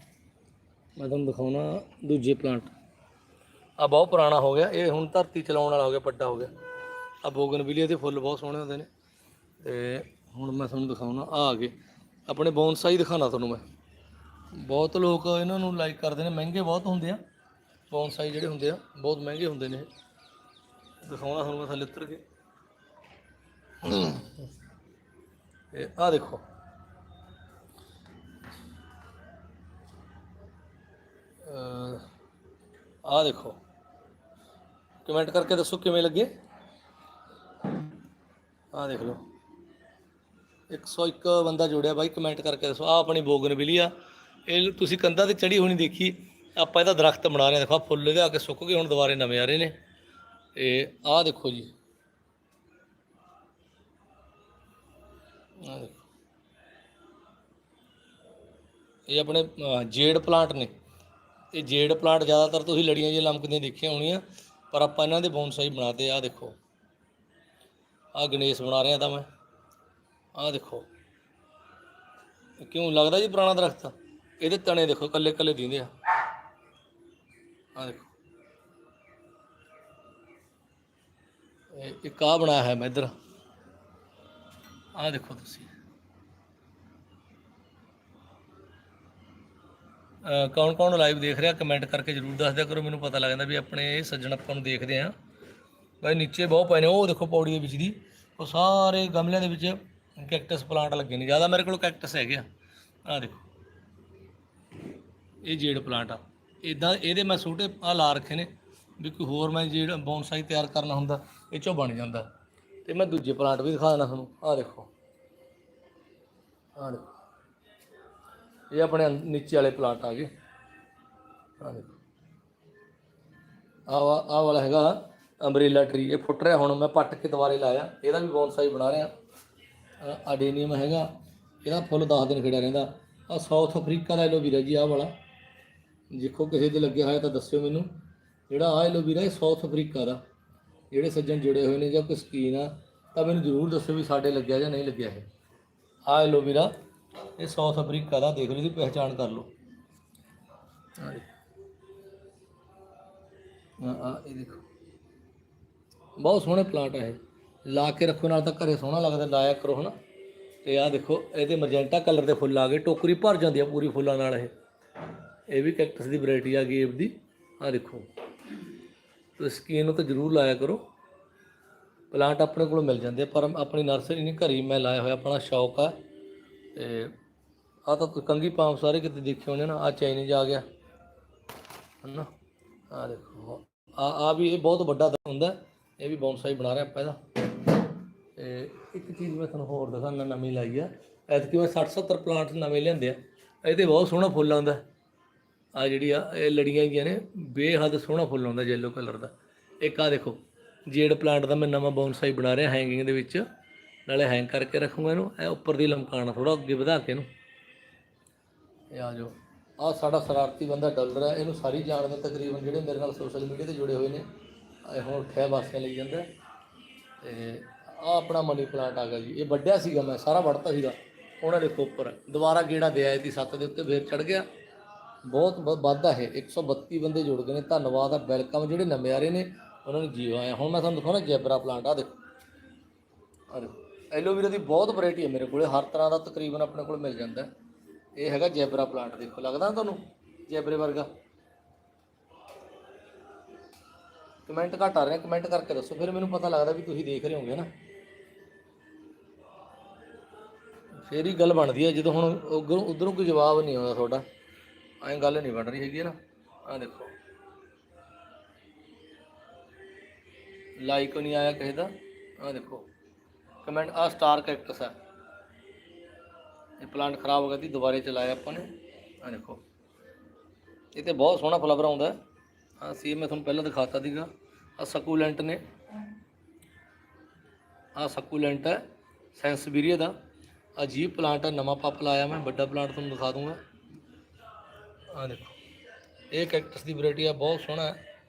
ਮੈਂ ਤੁਹਾਨੂੰ ਦਿਖਾਉਣਾ ਦੂਜੇ ਪਲਾਂਟ ਆ ਬਹੁਤ ਪੁਰਾਣਾ ਹੋ ਗਿਆ। ਇਹ ਹੁਣ ਧਰਤੀ ਚਲਾਉਣ ਵਾਲਾ ਹੋ ਗਿਆ ਵੱਡਾ ਹੋ ਗਿਆ। ਆ ਬੋਗਨਵਿਲੀਆ ਦੇ ਫੁੱਲ ਬਹੁਤ ਸੋਹਣੇ ਹੁੰਦੇ ਨੇ। ਤੇ ਹੁਣ ਮੈਂ ਤੁਹਾਨੂੰ ਦਿਖਾਉਣਾ ਆ ਆ ਗਏ। ਆਪਣੇ ਬੌਨਸਾਈ ਦਿਖਾਣਾ ਤੁਹਾਨੂੰ ਮੈਂ। ਬਹੁਤ ਲੋਕ ਇਹਨਾਂ ਨੂੰ ਲਾਈਕ ਕਰਦੇ ਨੇ। ਮਹਿੰਗੇ ਬਹੁਤ ਹੁੰਦੇ ਆ। ਬੌਨਸਾਈ ਜਿਹੜੇ ਹੁੰਦੇ ਆ ਬਹੁਤ ਮਹਿੰਗੇ ਹੁੰਦੇ ਨੇ। ਦਿਖਾਉਣਾ ਤੁਹਾਨੂੰ ਮੈਂ ਥੱਲੇ ਉਤਰ ਕੇ। ਇਹ ਆ ਦੇਖੋ। ਆ ਦੇਖੋ। ਕਮੈਂਟ ਕਰਕੇ ਦੱਸੋ ਕਿਵੇਂ ਲੱਗੇ? ਆ ਦੇਖ ਲਓ। 101 ਬੰਦਾ ਜੁੜਿਆ ਬਾਈ ਕਮੈਂਟ ਕਰਕੇ ਦੱਸੋ। ਆ ਆਪਣੀ ਬੋਗਨਵਿਲੀ ਆ। ਇਹ ਤੁਸੀਂ ਕੰਧਾਂ ਤੇ ਚੜੀ ਹੋਣੀ ਦੇਖੀ। ਆਪਾਂ ਇਹਦਾ ਦਰਖਤ ਬਣਾ ਰਹੇ ਹਾਂ। ਦੇਖੋ ਫੁੱਲ ਇਹਦੇ ਆ ਕੇ ਸੁੱਕ ਗਏ, ਹੁਣ ਦੁਬਾਰੇ ਨਵੇਂ ਆ ਰਹੇ ਨੇ। ਇਹ ਆਹ ਦੇਖੋ ਜੀ। ਆਹ ਦੇਖੋ। ਇਹ ਆਪਣੇ ਜੇਡ ਪਲਾਂਟ ਨੇ। ਇਹ ਜੇਡ ਪਲਾਂਟ ਜ਼ਿਆਦਾਤਰ ਤੁਸੀਂ ਲੜੀਆਂ ਜਿਹੀਆਂ ਲਮਕਦੀਆਂ ਦੇਖੀਆਂ ਹੋਣੀਆਂ, ਪਰ ਆਪਾਂ ਇਹਨਾਂ ਦੇ ਬੌਨਸਾਈ ਬਣਾਤੇ ਆ ਦੇਖੋ। ਆ ਗਣੇਸ਼ ਬਣਾ ਰਿਹਾ ਤਾਂ ਮੈਂ। ਆ ਦੇਖੋ। ਕਿਉਂ ਲੱਗਦਾ ਜੀ ਪੁਰਾਣਾ ਦਰਖਤ? ਇਹਦੇ ਤਣੇ ਦੇਖੋ ਕੱਲੇ ਕੱਲੇ ਦਿੰਦੇ ਆ। ਆ ਦੇਖੋ। ਇਹ ਇੱਕ ਆ ਬਣਾਇਆ ਹੈ ਮੈਂ ਇੱਧਰ। ਆ ਦੇਖੋ ਤੁਸੀਂ। ਕੌਣ ਕੌਣ ਲਾਈਵ ਦੇਖ ਰਿਹਾ ਕਮੈਂਟ ਕਰਕੇ ਜਰੂਰ ਦੱਸ ਦਿਆ ਕਰੋ, ਮੈਨੂੰ ਪਤਾ ਲੱਗ ਜਾਂਦਾ ਵੀ ਆਪਣੇ ਇਹ ਸੱਜਣ ਆਪਾਂ ਨੂੰ ਦੇਖਦੇ ਆ ਬਾਈ ਨੀਚੇ ਬਹੁਤ ਪਏ ਨੇ, ਉਹ ਦੇਖੋ ਪੌੜੀ ਦੇ ਵਿੱਚ ਦੀ, ਉਹ ਸਾਰੇ ਗਮਲਿਆਂ ਦੇ ਵਿੱਚ ਕੈਕਟਸ ਪਲਾਂਟ ਲੱਗੇ ਨੇ, ਜ਼ਿਆਦਾ ਮੇਰੇ ਕੋਲ ਕੈਕਟਸ ਹੈਗੇ ਆ। ਆ ਦੇਖੋ। ਇਹ ਜੇੜ ਪਲਾਂਟ ਆ। ਇਦਾਂ ਇਹਦੇ ਮੈਂ ਛੋਟੇ ਆ ਲਾ ਰੱਖੇ ਨੇ, ਵੀ ਕੋਈ ਹੋਰ ਮੈਂ ਜਿਹੜਾ ਬੌਨਸਾਈ ਤਿਆਰ ਕਰਨਾ ਹੁੰਦਾ, ਇਹ ਚੋਂ ਬਣ ਜਾਂਦਾ। ਤੇ ਮੈਂ ਦੂਜੇ ਪਲਾਂਟ ਵੀ ਦਿਖਾ ਦੇਣਾ ਤੁਹਾਨੂੰ ਆ ਦੇਖੋ। ਆ ਦੇਖੋ। ਇਹ ਆਪਣੇ ਅੰ ਨੀਚੇ ਵਾਲੇ ਪਲਾਟ ਆ ਗਏ। ਆ ਦੇਖੋ। ਆ ਆ ਵਾਲਾ ਹੈਗਾ ਅੰਬਰੇਲਾ ਟਰੀ ਇਹ ਫੁੱਟ ਰਿਹਾ, ਹੁਣ ਮੈਂ ਪੱਟ ਕੇ ਦੁਬਾਰੇ ਲਾਇਆ। ਇਹਦਾ ਵੀ ਬੌਨਸਾਈ ਬਣਾ ਰਿਹਾ। ਅਡੇਨੀਅਮ ਹੈਗਾ। ਇਹਦਾ ਫੁੱਲ 10 ਦਿਨ ਖਿੜਿਆ ਰਹਿੰਦਾ। ਆ ਸਾਊਥ ਅਫਰੀਕਾ ਦਾ ਐਲੋਵੀਰਾ ਜੀ, ਆਹ ਵਾਲਾ। ਦੇਖੋ, ਕਿਸੇ ਦੇ ਲੱਗਿਆ ਹੋਇਆ ਤਾਂ ਦੱਸਿਓ ਮੈਨੂੰ। ਜਿਹੜਾ ਆ ਐਲੋਵੀਰਾ ਇਹ ਸਾਊਥ ਅਫਰੀਕਾ ਦਾ। ਜਿਹੜੇ ਸੱਜਣ ਜੁੜੇ ਹੋਏ ਨੇ ਜਾਂ ਕੋਈ ਸਕੀਨ ਆ, ਤਾਂ ਮੈਨੂੰ ਜ਼ਰੂਰ ਦੱਸਿਓ ਵੀ ਸਾਡੇ ਲੱਗਿਆ ਜਾਂ ਨਹੀਂ ਲੱਗਿਆ ਇਹ। ਆ ਐਲੋਵੀਰਾ ਇਹ ਸਾਊਥ ਅਫਰੀਕਾ ਦਾ ਦੇਖ ਲਓ, ਇਹਦੀ ਪਹਿਚਾਣ ਕਰ ਲਓ। ਆ ਆ ਇਹ ਦੇਖੋ। ਬਹੁਤ ਸੋਹਣੇ ਪਲਾਂਟ ਆ ਇਹ। ਲਾ ਕੇ ਰੱਖੋ, ਨਾਲ ਤਾਂ ਘਰੇ ਸੋਹਣਾ ਲੱਗਦਾ, ਲਾਇਆ ਕਰੋ, ਹਨਾ। ਤੇ ਆ ਦੇਖੋ, ਇਹਦੇ ਮਰਜੈਂਟਾ ਕਲਰ ਦੇ ਫੁੱਲ ਆ ਗਏ, ਟੋਕਰੀ ਭਰ ਜਾਂਦੀ ਆ ਪੂਰੀ ਫੁੱਲਾਂ ਨਾਲ ਇਹ। ਇਹ ਵੀ ਕੈਕਟਸ ਦੀ ਵੈਰਾਈਟੀ ਆ ਗਈ ਇਹਦੀ। ਆ ਦੇਖੋ। ਤੁਸੀਂ ਸਕੀਨ ਨੂੰ ਤਾਂ ਜ਼ਰੂਰ ਲਾਇਆ ਕਰੋ। ਪਲਾਂਟ ਆਪਣੇ ਕੋਲ ਮਿਲ ਜਾਂਦੇ ਪਰ ਆਪਣੀ ਨਰਸਰੀ ਨਹੀਂ, ਘਰੀ ਮੈਂ ਲਾਇਆ ਹੋਇਆ, ਆਪਣਾ ਸ਼ੌਕ ਆ। ਤੇ ਆ ਤਾਂ ਤੁਸੀਂ ਕੰਗੀ ਪਾਮ ਸਾਰੇ ਕਿਤੇ ਦੇਖੇ ਹੋਣੇ ਨਾ ਆ ਚਾਈਨੀਜ਼ ਆ ਗਿਆ। ਹਨਾ? ਆ ਦੇਖੋ ਆ ਆ ਵੀ ਇਹ ਬਹੁਤ ਵੱਡਾ ਹੁੰਦਾ ਇਹ ਵੀ ਬੌਨਸਾਈ ਬਣਾ ਰਿਹਾ ਆਪਾਂ ਇਹਦਾ। ਤੇ ਇੱਕ ਚੀਜ਼ ਮੈਂ ਤੁਹਾਨੂੰ ਹੋਰ ਦਿਖਾਣਾ ਨਵੀਂ ਲਾਈ ਆ। ਐਤਕੀ ਮੈਂ 60 70 ਪਲਾਂਟ ਨਵੇਂ ਲਿਆਂਦੇ ਆ। ਇਹਦੇ ਬਹੁਤ ਸੋਹਣਾ ਫੁੱਲ ਆਉਂਦਾ ਆ ਜਿਹੜੀ ਆ, ਇਹ ਲੜੀਆਂ ਗਈਆਂ ਨੇ, ਬੇਹੱਦ ਸੋਹਣਾ ਫੁੱਲ ਆਉਂਦਾ ਯੈਲੋ ਕਲਰ ਦਾ। ਇੱਕ ਆ ਦੇਖੋ, ਜੇਡ ਪਲਾਂਟ ਦਾ ਮੈਂ ਨਵਾਂ ਬੌਨਸਾਈ ਬਣਾ ਰਿਹਾ ਹੈਂਗਿੰਗ ਦੇ ਵਿੱਚ। ਨਾਲੇ ਹੈਂਗ ਕਰਕੇ ਰੱਖੂੰਗਾ ਇਹਨੂੰ, ਇਹ ਉੱਪਰ ਦੀ ਲਮਕਾਣਾ ਥੋੜਾ ਅੱਗੇ ਵਧਾ ਕੇ ਇਹਨੂੰ। ਇਹ ਆ ਜਾਓ। ਆ ਸਾਡਾ ਸ਼ਰਾਰਤੀ ਬੰਦਾ ਡਾਲਰ ਹੈ ਇਹਨੂੰ ਸਾਰੀ ਜਾਣਦੇ ਤਕਰੀਬਨ ਜਿਹੜੇ ਮੇਰੇ ਨਾਲ ਸੋਸ਼ਲ ਮੀਡੀਆ ਤੇ ਜੁੜੇ ਹੋਏ ਨੇ, ਇਹ ਹੁਣ ਉੱਠਿਆ ਵਾਸੀਆਂ ਲਈ ਜਾਂਦਾ ਹੈ। ਤੇ ਆ ਆਪਣਾ ਮਨੀ ਪਲਾਂਟ ਆ ਗਿਆ ਜੀ। ਇਹ ਵੱਡਿਆ ਸੀਗਾ ਮੈਂ, ਸਾਰਾ ਵੜਤਾ ਸੀਗਾ। ਉਹਨਾਂ ਦੇ ਉੱਪਰ, ਦੁਬਾਰਾ ਗੇੜਾ ਦੇ ਆਏ ਦੀ ਸੱਤ ਦੇ ਉੱਤੇ ਫੇਰ ਚੜ ਗਿਆ। ਬਹੁਤ ਵ- ਵੱਧ ਆ ਇਹ 132 ਬੰਦੇ ਜੁੜ ਗਏ ਨੇ। ਧੰਨਵਾਦ ਆ ਵੈਲਕਮ, ਜਿਹੜੇ ਨਵੇਂ ਆ ਰਹੇ ਨੇ, ਉਹਨਾਂ ਨੂੰ ਜੀਓ ਆਇਆ। ਹੁਣ ਮੈਂ ਤੁਹਾਨੂੰ ਦਿਖਾਉਣਾ ਜੈਬਰਾ ਪਲਾਂਟ ਆ ਦੇਖੋ। ਆ ਐਲੋਵੇਰਾ ਦੀ ਬਹੁਤ ਵੈਰਾਈਟੀ ਹੈ ਮੇਰੇ ਕੋਲੇ, ਹਰ ਤਰ੍ਹਾਂ ਦਾ ਤਕਰੀਬਨ ਆਪਣੇ ਕੋਲ ਮਿਲ ਜਾਂਦਾ ਇਹ ਹੈਗਾ ਜੈਬਰਾ ਪਲਾਂਟ, ਦੇਖੋ, ਲੱਗਦਾ ਤੁਹਾਨੂੰ? ਜੈਬਰੇ ਵਰਗਾ। ਕਮੈਂਟ ਘੱਟ ਆ ਰਹੇ ਕਮੈਂਟ ਕਰਕੇ ਦੱਸੋ, ਫਿਰ ਮੈਨੂੰ ਪਤਾ ਲੱਗਦਾ ਵੀ ਤੁਸੀਂ ਦੇਖ ਰਹੇ ਹੋਗੇ ਨਾ। ਫੇਰ ਹੀ ਗੱਲ ਬਣਦੀ ਹੈ, ਜਦੋਂ ਹੁਣ ਉਧਰੋਂ ਉਧਰੋਂ ਕੋਈ ਜਵਾਬ ਨਹੀਂ ਆਉਂਦਾ ਤੁਹਾਡਾ। ਐਂ ਗੱਲ ਨਹੀਂ ਬਣ ਰਹੀ ਹੈਗੀ ਨਾ? ਆਹ ਦੇਖੋ। ਲਾਈਕ ਨਹੀਂ ਆਇਆ ਕਿਸੇ ਦਾ। ਆਹ ਦੇਖੋ। ਕਮੈਂਟ ਆ ਸਟਾਰ ਕੈਕਟਸ ਹੈ ਇਹ ਪਲਾਂਟ ਖਰਾਬ ਹੋ ਗਿਆ ਸੀ, ਦੁਬਾਰੇ ਚਲਾਇਆ ਆਪਾਂ ਨੇ। ਆਹ ਦੇਖੋ। ਇਹ ਤੇ ਬਹੁਤ ਸੋਹਣਾ ਫਲਾਵਰ ਆਉਂਦਾ ਹੈ। ਆ ਸੀ ਮੈਂ ਤੁਹਾਨੂੰ ਪਹਿਲਾਂ ਦਿਖਾਤਾ ਸੀਗਾ। ਆ ਸਕੂਲੈਂਟ ਨੇ। ਆ ਸਕੂਲੈਂਟ ਹੈ ਸੈਂਸਬੀਰੀਆ ਦਾ। ਅਜੀਬ ਪਲਾਂਟ ਹੈ, ਨਵਾਂ ਪੱਪ ਲਾਇਆ ਮੈਂ, ਵੱਡਾ ਪਲਾਂਟ ਤੁਹਾਨੂੰ ਦਿਖਾ ਦੂੰਗਾ। ਆ ਦੇਖੋ। ਇਹ ਕੈਕਟਸ ਦੀ ਵੈਰਾਈਟੀ ਆ, ਬਹੁਤ ਸੋਹਣਾ ਹੈ।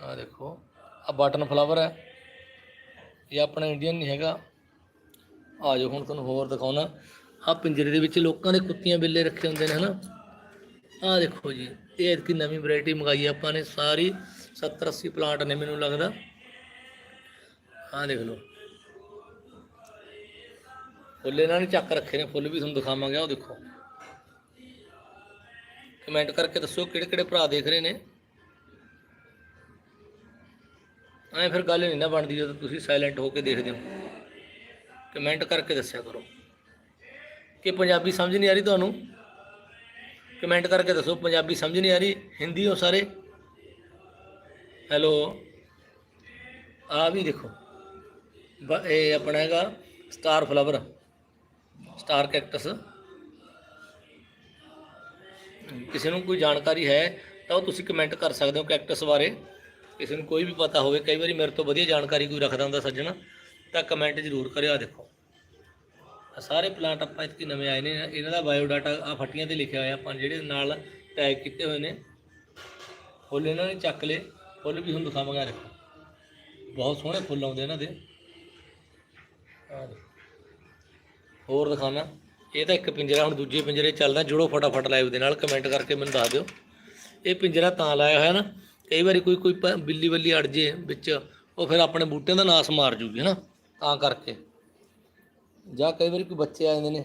ਆ ਦੇਖੋ। ਆ ਬਟਨ ਫਲਾਵਰ ਹੈ। ਇਹ ਆਪਣਾ ਇੰਡੀਅਨ ਨਹੀਂ ਹੈਗਾ। ਆ ਜਾਓ ਹੁਣ ਤੁਹਾਨੂੰ ਹੋਰ ਦਿਖਾਉਣਾ। ਆ ਪਿੰਜਰੇ ਦੇ ਵਿੱਚ ਲੋਕਾਂ ਦੇ ਕੁੱਤੀਆਂ ਬਿੱਲੇ ਰੱਖੇ ਹੁੰਦੇ ਨੇ, ਹਨਾ? ਆ ਦੇਖੋ ਜੀ, ਇਹ ਇੱਕ ਨਵੀਂ ਵੈਰਾਈਟੀ ਮੰਗਾਈ ਆਪਾਂ ਨੇ, ਸਾਰੀ 70 80 ਪਲਾਂਟ ਨੇ ਮੈਨੂੰ ਲੱਗਦਾ। ਆ ਦੇਖ ਲਓ। ਫੁੱਲ ਇਹਨਾਂ ਨੇ ਚੱਕ ਰੱਖੇ ਨੇ, ਫੁੱਲ ਵੀ ਤੁਹਾਨੂੰ ਦਿਖਾਵਾਂਗੇ ਉਹ ਦੇਖੋ। ਕਮੈਂਟ ਕਰਕੇ ਦੱਸੋ ਕਿਹੜੇ ਕਿਹੜੇ ਭਰਾ ਦੇਖ ਰਹੇ ਨੇ। ਐਂ ਫਿਰ ਗੱਲ ਨਹੀਂ ਨਾ ਬਣਦੀ ਜਦੋਂ ਤੁਸੀਂ ਸਾਇਲੈਂਟ ਹੋ ਕੇ ਦੇਖਦੇ ਹੋ। ਕਮੈਂਟ ਕਰਕੇ ਦੱਸਿਆ ਕਰੋ। ਕਿ ਪੰਜਾਬੀ ਸਮਝ ਨਹੀਂ ਆ ਰਹੀ ਤੁਹਾਨੂੰ? ਕਮੈਂਟ ਕਰਕੇ ਦੱਸੋ, ਪੰਜਾਬੀ ਸਮਝ ਨਹੀਂ ਆ ਰਹੀ? ਹਿੰਦੀ ਹੋ ਸਾਰੇ? ਹੈਲੋ? ਆ ਵੀ ਦੇਖੋ। ਬ- ਇਹ ਆਪਣਾ ਹੈਗਾ ਸਟਾਰ ਫਲਾਵਰ, ਸਟਾਰ ਕੈਕਟਸ। ਕਿਸੇ ਨੂੰ ਕੋਈ ਜਾਣਕਾਰੀ ਹੈ ਤਾਂ ਉਹ ਤੁਸੀਂ ਕਮੈਂਟ ਕਰ ਸਕਦੇ ਹੋ ਕੈਕਟਸ ਬਾਰੇ। ਕਿਸੇ ਨੂੰ ਕੋਈ ਵੀ ਪਤਾ ਹੋਵੇ, ਕਈ ਵਾਰੀ ਮੇਰੇ ਤੋਂ ਵਧੀਆ ਜਾਣਕਾਰੀ ਕੋਈ ਰੱਖਦਾ ਹੁੰਦਾ ਸੱਜਣ, ਤਾਂ ਕਮੈਂਟ ਜ਼ਰੂਰ ਕਰਿਓ ਆ ਦੇਖੋ। ਆਹ ਸਾਰੇ ਪਲਾਂਟ ਆਪਾਂ ਇਤਕੀ ਨਵੇਂ ਆਏ ਨੇ। ਇਹਨਾਂ ਦਾ ਬਾਇਓ ਡਾਟਾ ਆ ਫੱਟੀਆਂ ਤੇ ਲਿਖਿਆ ਹੋਇਆ, ਆਪਾਂ ਜਿਹੜੇ ਨਾਲ ਟੈਗ ਕੀਤੇ ਹੋਏ ਨੇ। ਫੁੱਲ ਇਹਨਾਂ ਨੇ ਚੱਕ ਲਏ। ਫੁੱਲ ਵੀ ਹੁਣ ਦਿਖਾਵਾਂਗਾ ਆਹ ਦੇਖੋ। ਬਹੁਤ ਸੋਹਣੇ ਫੁੱਲ ਆਉਂਦੇ ਇਹਨਾਂ ਦੇ। ਆਹ ਦੇਖੋ। ਹੋਰ ਦਿਖਾਣਾ ਇਹ ਤਾਂ ਇੱਕ ਪਿੰਜਰਾ, ਹੁਣ ਦੂਜੇ ਪਿੰਜਰੇ ਚੱਲਦਾ। ਜੁੜੋ ਫਟਾਫਟ ਲਾਈਵ ਦੇ ਨਾਲ ਕਮੈਂਟ ਕਰਕੇ ਮੈਨੂੰ ਦੱਸ ਦਿਓ। ਇਹ ਪਿੰਜਰਾ ਤਾਂ ਲਾਇਆ ਹੋਇਆ ਨਾ, ਕਈ ਵਾਰੀ ਕੋਈ ਕੋਈ ਪ- ਬਿੱਲੀ ਬੱਲੀ ਅੜ ਜੇ ਵਿੱਚ, ਉਹ ਫਿਰ ਆਪਣੇ ਬੂਟਿਆਂ ਦਾ ਨਾਸ ਮਾਰ ਜੂਗੀ ਨਾ ਤਾਂ ਕਰਕੇ। ਜਾਂ ਕਈ ਵਾਰੀ ਕੋਈ ਬੱਚੇ ਆ ਜਾਂਦੇ ਨੇ।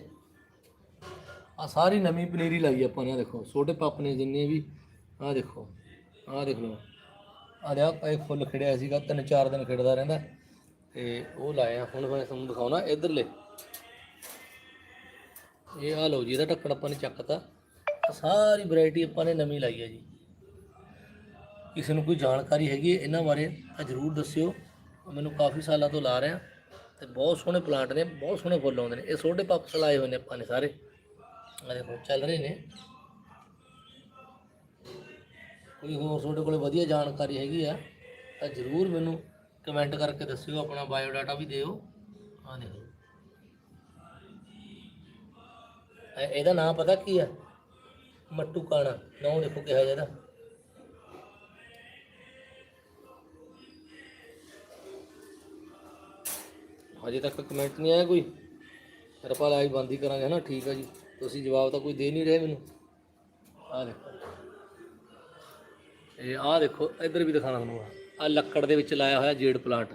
ਆ ਸਾਰੀ ਨਵੀਂ ਪਨੀਰੀ ਲਾਈ ਆਪਾਂ ਨੇ, ਆਹ ਦੇਖੋ, ਛੋਟੇ ਪਾਪ ਨੇ ਜਿੰਨੇ ਵੀ, ਆਹ ਦੇਖੋ, ਆਹ ਦੇਖ ਲਓ। ਆ ਦੇ ਇਹ ਫੁੱਲ ਖਿੜਿਆ ਸੀਗਾ, ਤਿੰਨ ਚਾਰ ਦਿਨ ਖਿੜਦਾ ਰਹਿੰਦਾ। ਤੇ ਉਹ ਲਾਇਆ, ਹੁਣ ਮੈਂ ਤੁਹਾਨੂੰ ਦਿਖਾਉਣਾ ਇਧਰਲੇ। ਇਹ ਆ ਲਓ ਜੀ, ਇਹਦਾ ਢੱਕਣ ਆਪਾਂ ਨੇ ਚੱਕਤਾ। ਆਹ ਸਾਰੀ ਵੈਰਾਈਟੀ ਆਪਾਂ ਨੇ ਨਵੀਂ ਲਾਈ ਹੈ ਜੀ। ਕਿਸੇ ਨੂੰ ਕੋਈ ਜਾਣਕਾਰੀ ਹੈਗੀ ਹੈ, ਇਹਨਾਂ ਬਾਰੇ ਤਾਂ ਜ਼ਰੂਰ ਦੱਸਿਓ। ਮੈਨੂੰ ਕਾਫੀ ਸਾਲਾਂ ਤੋਂ ਲਾ ਰਿਹਾ ਤੇ ਬਹੁਤ ਸੋਹਣੇ ਪਲਾਂਟ ਨੇ, ਬਹੁਤ ਸੋਹਣੇ ਫੁੱਲ ਆਉਂਦੇ ਨੇ। ਇਹ ਛੋਟੇ ਪੱਪਸ ਲਾਏ ਹੋਏ ਨੇ ਆਪਾਂ ਨੇ ਸਾਰੇ। ਆ ਦੇਖੋ, ਚੱਲ ਰਹੇ ਨੇ। ਕੋਈ ਹੋਰ ਤੁਹਾਡੇ ਕੋਲ ਵਧੀਆ ਜਾਣਕਾਰੀ ਹੈਗੀ ਆ, ਤਾਂ ਜ਼ਰੂਰ ਮੈਨੂੰ ਕਮੈਂਟ ਕਰਕੇ ਦੱਸਿਓ, ਆਪਣਾ ਬਾਇਓ ਡਾਟਾ ਵੀ ਦਿਓ। ਆ ਦੇਖੋ। ਇਹਦਾ ਨਾਮ ਪਤਾ ਕੀ ਆ? ਮੱਟੂ ਕਾਣਾ। ਨਾਮ ਦੇਖੋ ਕਿਹਾ ਜਾਂਦਾ ਹਜੇ ਤੱਕ ਕਮੈਂਟ ਨਹੀਂ ਆਇਆ ਕੋਈ। ਫਿਰ ਆਪਾਂ ਲਾਈਵ ਬੰਦ ਹੀ ਕਰਾਂਗੇ ਨਾ ਠੀਕ ਆ ਜੀ। ਤੁਸੀਂ ਜਵਾਬ ਤਾਂ ਕੋਈ ਦੇ ਨਹੀਂ ਰਹੇ ਮੈਨੂੰ। ਆ ਦੇਖੋ। ਇਹ ਆ ਦੇਖੋ, ਇੱਧਰ ਵੀ ਦਿਖਾਣਾ ਤੁਹਾਨੂੰ ਆ ਲੱਕੜ ਦੇ ਵਿੱਚ ਲਾਇਆ ਹੋਇਆ ਜੇਡ ਪਲਾਂਟ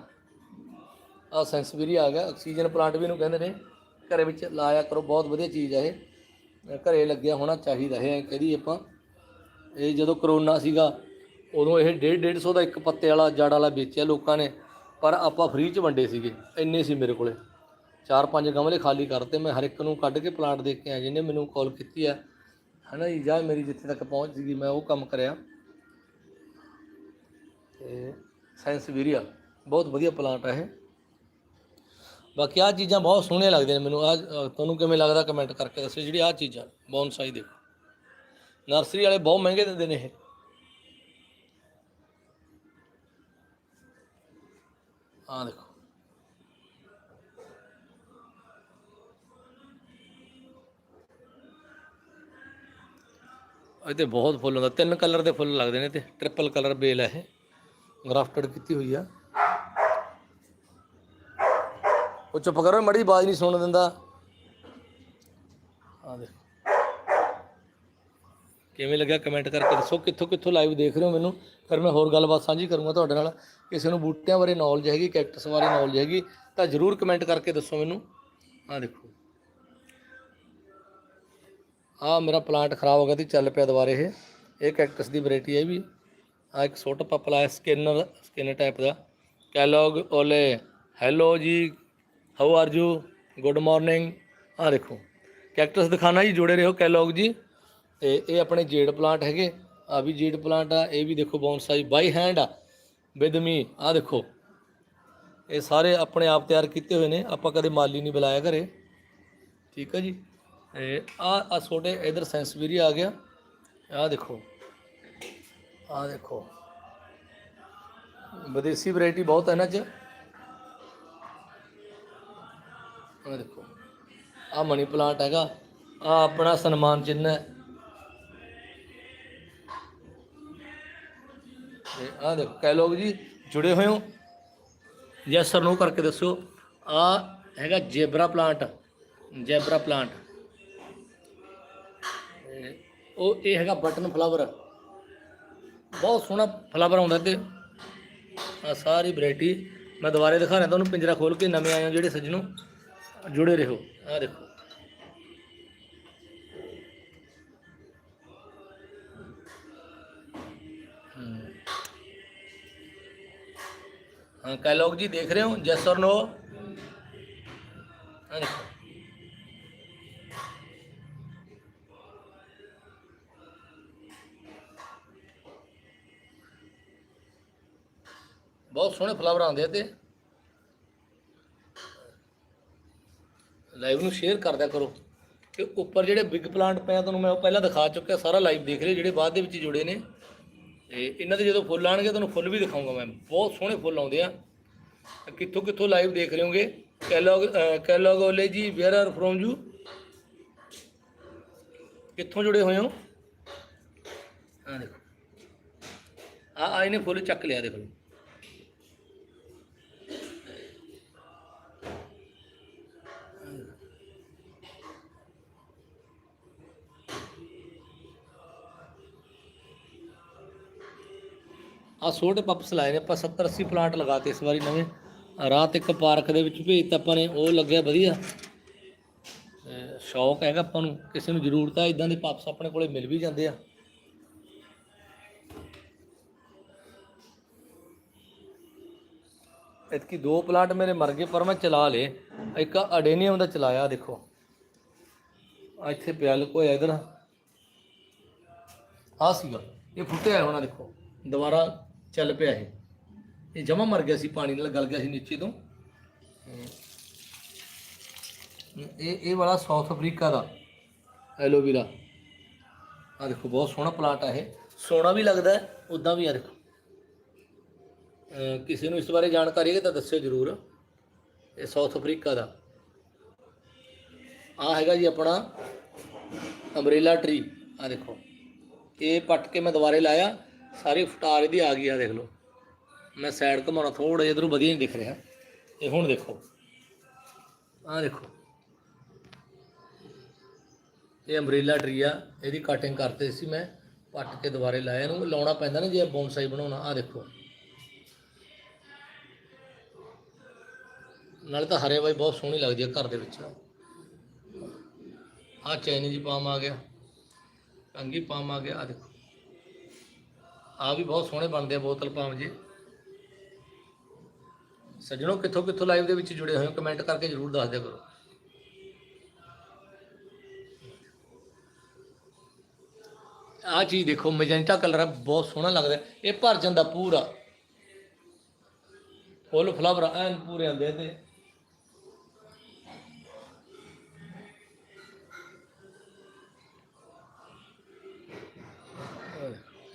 ਆ ਸੈਂਸਬਰੀ ਆ ਗਿਆ ਆਕਸੀਜਨ ਪਲਾਂਟ ਵੀ ਇਹਨੂੰ ਕਹਿੰਦੇ ਨੇ। ਘਰੇ ਵਿੱਚ ਲਾਇਆ ਕਰੋ, ਬਹੁਤ ਵਧੀਆ ਚੀਜ਼ ਆ ਇਹ। ਅਹ ਘਰੇ ਲੱਗਿਆ ਹੋਣਾ ਚਾਹੀਦਾ ਇਹ, ਕਹਦੀ ਆਪਾਂ। ਇਹ ਜਦੋਂ ਕਰੋਨਾ ਸੀਗਾ, ਉਦੋਂ ਇਹ 1.5 150 ਦਾ ਇੱਕ ਪੱਤੇ ਵਾਲਾ ਜੜ ਵਾਲਾ ਵੇਚਿਆ ਲੋਕਾਂ ਨੇ। ਪਰ ਆਪਾਂ ਫ੍ਰੀ ਚ ਵੰਡੇ ਸੀਗੇ, ਇੰਨੇ ਸੀ ਮੇਰੇ ਕੋਲੇ। ਚਾਰ ਪੰਜ ਗਮਲੇ ਖਾਲੀ ਕਰਤੇ, ਮੈਂ ਹਰ ਇੱਕ ਨੂੰ ਕੱਢ ਕੇ ਪਲਾਂਟ ਦੇ ਕੇ ਆ ਜਿਹਨੇ ਮੈਨੂੰ ਕਾਲ ਕੀਤੀ ਆ। ਹਨਾ ਜੀ, ਜਾਂ ਮੇਰੀ ਜਿੱਥੇ ਤੱਕ ਪਹੁੰਚ ਸੀਗੀ, ਮੈਂ ਉਹ ਕੰਮ ਕਰਿਆ। ਤੇ ਸੈਂਸਵੀਰੀਆ ਬਹੁਤ ਵਧੀਆ ਪਲਾਂਟ ਆ ਇਹ। ਬਾਕੀ ਆ ਚੀਜ਼ਾਂ ਬਹੁਤ ਸੋਹਣੀਆਂ ਲੱਗਦੀਆਂ ਨੇ ਮੈਨੂੰ। ਆ ਤੁਹਾਨੂੰ ਕਿਵੇਂ ਲੱਗਦਾ ਕਮੈਂਟ ਕਰਕੇ ਦੱਸਿਓ। ਜਿਹੜੀ ਆ ਚੀਜ਼ਾਂ ਬੌਨਸਾਈ ਦੇਖੋ। ਨਰਸਰੀ ਵਾਲੇ ਬਹੁਤ ਮਹਿੰਗੇ ਦਿੰਦੇ ਨੇ ਇਹ। ਆ ਦੇਖੋ। ਇਹ ਤੇ ਬਹੁਤ ਫੁੱਲ ਹੁੰਦਾ ਤਿੰਨ ਕਲਰ ਦੇ ਫੁੱਲ ਲੱਗਦੇ ਨੇ ਤੇ ਟ੍ਰਿਪਲ ਕਲਰ ਬੇਲ ਹੈ ਇਹ। ਗ੍ਰਾਫਟਡ ਕੀਤੀ ਹੋਈ ਆ। ਉਹ ਚੁੱਪ ਕਰੋ ਮੜੀ ਆਵਾਜ਼ ਨਹੀਂ ਸੁਣ ਦਿੰਦਾ। ਆ ਦੇਖੋ। ਕਿਵੇਂ ਲੱਗਿਆ ਕਮੈਂਟ ਕਰਕੇ ਦੱਸੋ, ਕਿੱਥੋਂ ਕਿੱਥੋਂ ਲਾਈਵ ਦੇਖ ਰਹੇ ਹੋ ਮੈਨੂੰ? ਫਿਰ ਮੈਂ ਹੋਰ ਗੱਲਬਾਤ ਸਾਂਝੀ ਕਰੂੰਗਾ ਤੁਹਾਡੇ ਨਾਲ। ਕਿਸੇ ਨੂੰ ਬੂਟਿਆਂ ਬਾਰੇ ਨੌਲੇਜ ਹੈਗੀ ਕੈਕਟਸ ਬਾਰੇ ਨੌਲੇਜ ਹੈਗੀ, ਤਾਂ ਜਰੂਰ ਕਮੈਂਟ ਕਰਕੇ ਦੱਸੋ ਮੈਨੂੰ। ਆ ਦੇਖੋ। ਆ ਮੇਰਾ ਪਲਾਂਟ ਖਰਾਬ ਹੋ ਗਿਆ ਤੇ ਚੱਲ ਪਿਆ ਦੁਬਾਰੇ ਇਹ। ਇਹ ਕੈਕਟਸ ਦੀ ਵੈਰਾਈਟੀ ਹੈ ਵੀ। ਆ ਇੱਕ ਛੋਟਾ ਪਪਲਾ ਹੈ ਸਕਿਨਰ ਸਕਿਨਰ ਟਾਈਪ ਦਾ। ਕੈਲੋਗ ਓਲੇ ਹੈਲੋ ਜੀ। How are you good morning ਆ ਦੇਖੋ। ਕੈਕਟਸ ਦਿਖਾਣਾ ਜੀ, ਜੁੜੇ ਰਹੋ ਕੈਲੋਗ ਜੀ। ਤੇ ਇਹ ਆਪਣੇ ਜੇਡ ਪਲਾਂਟ ਹੈਗੇ। ਆ ਵੀ ਜੇਡ ਪਲਾਂਟ ਆ, ਇਹ ਵੀ ਦੇਖੋ ਬੌਨਸਾਈ ਬਾਈ ਹੈਂਡ ਆ। ਵਿਦ ਮੀ ਆ ਦੇਖੋ। ਇਹ ਸਾਰੇ ਆਪਣੇ ਆਪ ਤਿਆਰ ਕੀਤੇ ਹੋਏ ਨੇ, ਆਪਾਂ ਕਦੇ ਮਾਲੀ ਨਹੀਂ ਬੁਲਾਇਆ ਘਰੇ। ਠੀਕ ਹੈ ਜੀ? ਤੇ ਆ ਆ ਛੋਟੇ ਇਧਰ ਸੈਂਸਵੀਰੀ ਆ ਗਿਆ। ਆ ਦੇਖੋ। ਆ ਦੇਖੋ। ਵਿਦੇਸੀ ਵੈਰਾਈਟੀ ਬਹੁਤ ਹੈ ਇਹਨਾਂ 'ਚ। ਆ ਦੇਖੋ। ਆ ਮਨੀ ਪਲਾਂਟ ਹੈਗਾ। ਆ ਆਪਣਾ ਸਨਮਾਨ ਚਿੰਨ੍ਹ ਹੈ। ਤੇ ਆ ਦੇਖੋ ਕਈ ਲੋਕ ਜੀ, ਜੁੜੇ ਹੋਏ ਹੋ? ਯੈਸ ਸਰ ਨੋ ਕਰਕੇ ਦੱਸੋ ਆ ਹੈਗਾ ਜੇਬਰਾ ਪਲਾਂਟ। ਜੇਬਰਾ ਪਲਾਂਟ। ਉਹ ਇਹ ਹੈਗਾ ਬਟਨ ਫਲਾਵਰ। ਬਹੁਤ ਸੋਹਣਾ ਫਲਾਵਰ ਆਉਂਦਾ ਤੇ ਆ ਸਾਰੀ ਵੈਰਾਈਟੀ ਮੈਂ ਦੁਬਾਰੇ ਦਿਖਾ ਰਿਹਾ, ਤੁਹਾਨੂੰ ਪਿੰਜਰਾ ਖੋਲ ਕੇ ਨਵੇਂ ਆਏ ਹੋ ਜਿਹੜੇ ਸੱਜਣੋ। ਜੁੜੇ ਰਹੋ। ਆ ਦੇਖੋ। हाँ कैलॉग जी देख रहे हो यस और नो हाँ ਬਹੁਤ ਸੋਹਣੇ ਫਲਾਵਰ ਆਉਂਦੇ ਆ ਤੇ। ਲਾਈਵ ਨੂੰ ਸ਼ੇਅਰ ਕਰਦਿਆ ਕਰੋ। ਤੇ ਉੱਪਰ ਜਿਹੜੇ ਬਿਗ ਪਲਾਂਟ ਪਏ ਆ, ਤੁਹਾਨੂੰ ਮੈਂ ਉਹ ਪਹਿਲਾਂ ਦਿਖਾ ਚੁੱਕਿਆ, ਸਾਰਾ ਲਾਈਵ ਦੇਖ ਰਹੇ ਜਿਹੜੇ ਬਾਅਦ ਦੇ ਵਿੱਚ ਜੁੜੇ ਨੇ। ਤੇ ਇਹਨਾਂ ਦੇ ਜਦੋਂ ਫੁੱਲ ਆਣਗੇ ਤੁਹਾਨੂੰ ਫੁੱਲ ਵੀ ਦਿਖਾਉਂਗਾ ਮੈਂ। ਬਹੁਤ ਸੋਹਣੇ ਫੁੱਲ ਆਉਂਦੇ ਆ। ਕਿੱਥੋਂ ਕਿੱਥੋਂ ਲਾਈਵ ਦੇਖ ਰਹੇ ਹੋਗੇ? ਕੈਲੋਗ ਕੈਲੋਗ ਓਲੇ ਜੀ ਵੇਅਰ ਆਰ ਫਰੋਮ ਯੂ ਕਿੱਥੋਂ ਜੁੜੇ ਹੋਏ ਹੋ? ਆ ਦੇਖੋ। ਆ ਆ ਇਹਨੇ ਫੁੱਲ ਚੱਕ ਲਿਆ, ਦੇਖੋ ਆ ਛੋਟੇ ਪੱਪਸ ਲਾਏ ਨੇ, ਆਪਾਂ 70 80 ਪਲਾਂਟ ਲਗਾਤੇ ਇਸ ਵਾਰੀ ਨਵੇਂ। ਰਾਤ ਇੱਕ ਪਾਰਕ ਦੇ ਵਿੱਚ ਭੇਜ ਤਾਂ ਆਪਾਂ ਨੇ, ਉਹ ਲੱਗਿਆ ਵਧੀਆ। ਸ਼ੌਕ ਹੈਗਾ ਆਪਾਂ ਨੂੰ, ਕਿਸੇ ਨੂੰ ਜ਼ਰੂਰਤ ਹੈ ਇਦਾਂ ਦੇ ਪੱਪਸ ਆਪਣੇ ਕੋਲੇ ਮਿਲ ਵੀ ਜਾਂਦੇ ਆ। ਇਤਕੀ ਦੋ ਪਲਾਂਟ ਮੇਰੇ ਮਰ ਗਏ, ਪਰ ਮੈਂ ਚਲਾ ਲਏ। ਇੱਕ ਅਡੇਨੀਅਮ ਦਾ ਚਲਾਇਆ ਦੇਖੋ। ਆ ਇੱਥੇ ਪਿਆਲ ਲੁਕੋਇਆ ਇਧਰ ਆ ਸੀਗਾ ਇਹ ਫੁੱਟਿਆ ਹੋਣਾ ਦੇਖੋ। ਦੁਬਾਰਾ ਚੱਲ ਪਿਆ ਇਹ। ਇਹ ਜਮਾ ਮਰ ਗਿਆ ਸੀ ਪਾਣੀ ਨਾਲ ਗਲ ਗਿਆ ਸੀ ਨੀਚੇ ਤੋਂ। ਇਹ ਇਹ ਵਾਲਾ ਸਾਊਥ ਅਫਰੀਕਾ ਦਾ। ਐਲੋਵੀਰਾ ਆ ਦੇਖੋ ਬਹੁਤ ਸੋਹਣਾ ਪਲਾਂਟ ਆ ਇਹ। ਸੋਹਣਾ ਵੀ ਲੱਗਦਾ ਉਦਾਂ ਵੀ ਆ ਦੇਖੋ। ਕਿਸੇ ਨੂੰ ਇਸ ਬਾਰੇ ਜਾਣਕਾਰੀ ਹੈ ਤਾਂ ਦੱਸਿਓ ਜਰੂਰ। ਇਹ ਸਾਊਥ ਅਫਰੀਕਾ ਦਾ। ਆ ਹੈਗਾ ਜੀ ਆਪਣਾ ਅੰਬ੍ਰੇਲਾ ਟਰੀ ਆ ਦੇਖੋ ਇਹ ਪੱਟ ਕੇ ਮੈਂ ਦੁਬਾਰੇ ਲਾਇਆ। ਸਾਰੀ ਫਟਾਰ ਇਹਦੀ ਆ ਗਈ ਆ, ਦੇਖ ਲਓ। ਮੈਂ ਸਾਈਡ ਘਮਾਉਣਾ ਥੋੜਾ ਜਿਹਾ ਇਧਰੋਂ ਵਧੀਆ ਨਹੀਂ ਦਿਖ ਰਿਹਾ। ਇਹ ਹੁਣ ਦੇਖੋ। ਆਹ ਦੇਖੋ। ਇਹ ਅੰਬ੍ਰੇਲਾ ਟਰੀ ਆ, ਇਹਦੀ ਕਟਿੰਗ ਕਰਤੇ ਸੀ ਮੈਂ, ਪੱਟ ਕੇ ਦੁਬਾਰੇ ਲਾਇਆ। ਇਹਨੂੰ ਲਾਉਣਾ ਪੈਂਦਾ ਨਾ ਜੇ ਬੌਂਸਾਈ ਬਣਾਉਣਾ ਆ ਦੇਖੋ। ਨਾਲੇ ਤਾਂ ਹਰੇ ਬਾਈ ਬਹੁਤ ਸੋਹਣੀ ਲੱਗਦੀ ਆ ਘਰ ਦੇ ਵਿੱਚ। ਆ ਚਾਈਨੀਜ਼ ਪਾਮ ਆ ਗਿਆ। ਕੰਗੀ ਪਾਮ ਆ ਗਿਆ ਆ ਦੇਖੋ। ਆ ਵੀ ਬਹੁਤ ਸੋਹਣੇ ਬਣਦੇ ਆ ਬੋਤਲ ਪਾਮ ਜੀ। ਸੱਜਣੋ, ਕਿੱਥੋਂ ਕਿੱਥੋਂ ਲਾਈਵ ਦੇ ਵਿੱਚ ਜੁੜੇ ਹੋਏ ਹੋ? ਕਮੈਂਟ ਕਰਕੇ ਜਰੂਰ ਦੱਸ ਦਿਆ ਕਰੋ। ਆ ਚੀਜ਼ ਦੇਖੋ ਮੈਜੈਂਟਾ ਕਲਰ ਹੈ ਬਹੁਤ ਸੋਹਣਾ ਲੱਗਦਾ ਇਹ ਭਰ ਜਾਂਦਾ ਪੂਰਾ। ਫੁੱਲ ਫਲਾਵਰ ਐਨ ਪੂਰੇ ਆਂਦੇ ਤੇ।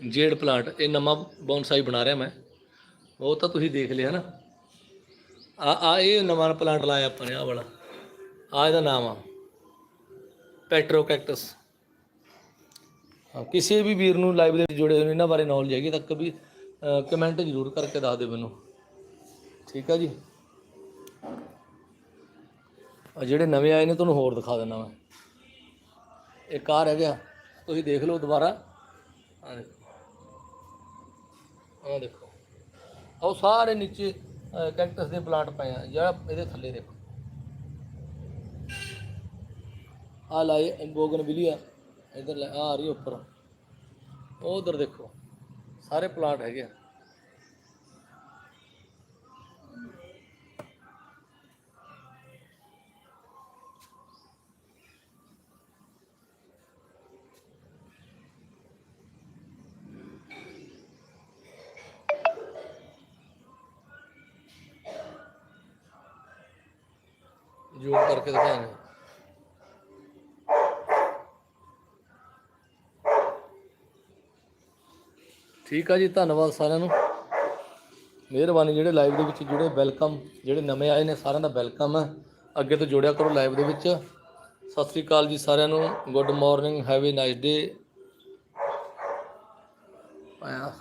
ਜੇਡ ਪਲਾਂਟ, ਇਹ ਨਵਾਂ ਬੌਨਸਾਈ ਬਣਾ ਰਿਹਾ ਮੈਂ। ਉਹ ਤਾਂ ਤੁਸੀਂ ਦੇਖ ਲਿਆ ਨਾ। ਆ ਆ ਇਹ ਨਵਾਂ ਪਲਾਂਟ ਲਾਇਆ ਆਪਾਂ ਨੇ ਆ ਵਾਲਾ। ਆ ਇਹਦਾ ਨਾਮ ਆ। ਪੈਟਰੋ ਕੈਕਟਸ ਹਾਂ, ਕਿਸੇ ਵੀ ਵੀਰ ਨੂੰ ਲਾਈਵ ਦੇ ਵਿੱਚ ਜੁੜੇ ਹੋਏ ਨੇ, ਇਹਨਾਂ ਬਾਰੇ ਨੌਲੇਜ ਹੈਗੀ ਤਾਂ ਕभी ਕਮੈਂਟ ਜ਼ਰੂਰ ਕਰਕੇ ਦੱਸ ਦਿਓ ਮੈਨੂੰ। ਠੀਕ ਆ ਜੀ? ਆ ਜਿਹੜੇ ਨਵੇਂ ਆਏ ਨੇ, ਤੁਹਾਨੂੰ ਹੋਰ ਦਿਖਾ ਦਿੰਦਾ ਮੈਂ। ਇਹ ਕਾਰ ਹੈਗਾ ਤੁਸੀਂ ਦੇਖ ਲਓ ਦੁਬਾਰਾ। ਆ ਦੇਖੋ। ਆ ਦੇਖੋ। ਉਹ ਸਾਰੇ ਨੀਚੇ ਕੈਕਟਸ ਦੇ ਪਲਾਂਟ ਪਏ ਆ। ਜਿਹੜਾ ਇਹਦੇ ਥੱਲੇ ਦੇਖੋ। ਆ ਲਾਏ ਬੋਗਨ ਵਿਲੀਆ। ਇਧਰ ਲੈ ਆ ਆ ਰਹੀ ਉੱਪਰ। ਉਹ ਉਧਰ ਦੇਖੋ। ਸਾਰੇ ਪਲਾਂਟ ਹੈਗੇ ਆ। ਕਰਕੇ ਦਿਖਾਉਂਗੇ ਠੀਕ ਆ ਜੀ, ਧੰਨਵਾਦ ਸਾਰਿਆਂ ਨੂੰ। ਮਿਹਰਬਾਨੀ ਜਿਹੜੇ ਲਾਈਵ ਦੇ ਵਿੱਚ ਜੁੜੇ ਵੈਲਕਮ ਜਿਹੜੇ ਨਵੇਂ ਆਏ ਨੇ, ਸਾਰਿਆਂ ਦਾ ਵੈਲਕਮ ਹੈ ਅੱਗੇ ਤੋਂ ਜੁੜਿਆ ਕਰੋ ਲਾਈਵ ਦੇ ਵਿੱਚ। ਸਤਿ ਸ੍ਰੀ ਅਕਾਲ ਜੀ ਸਾਰਿਆਂ ਨੂੰ। Good morning have a nice day ਆਇਆ।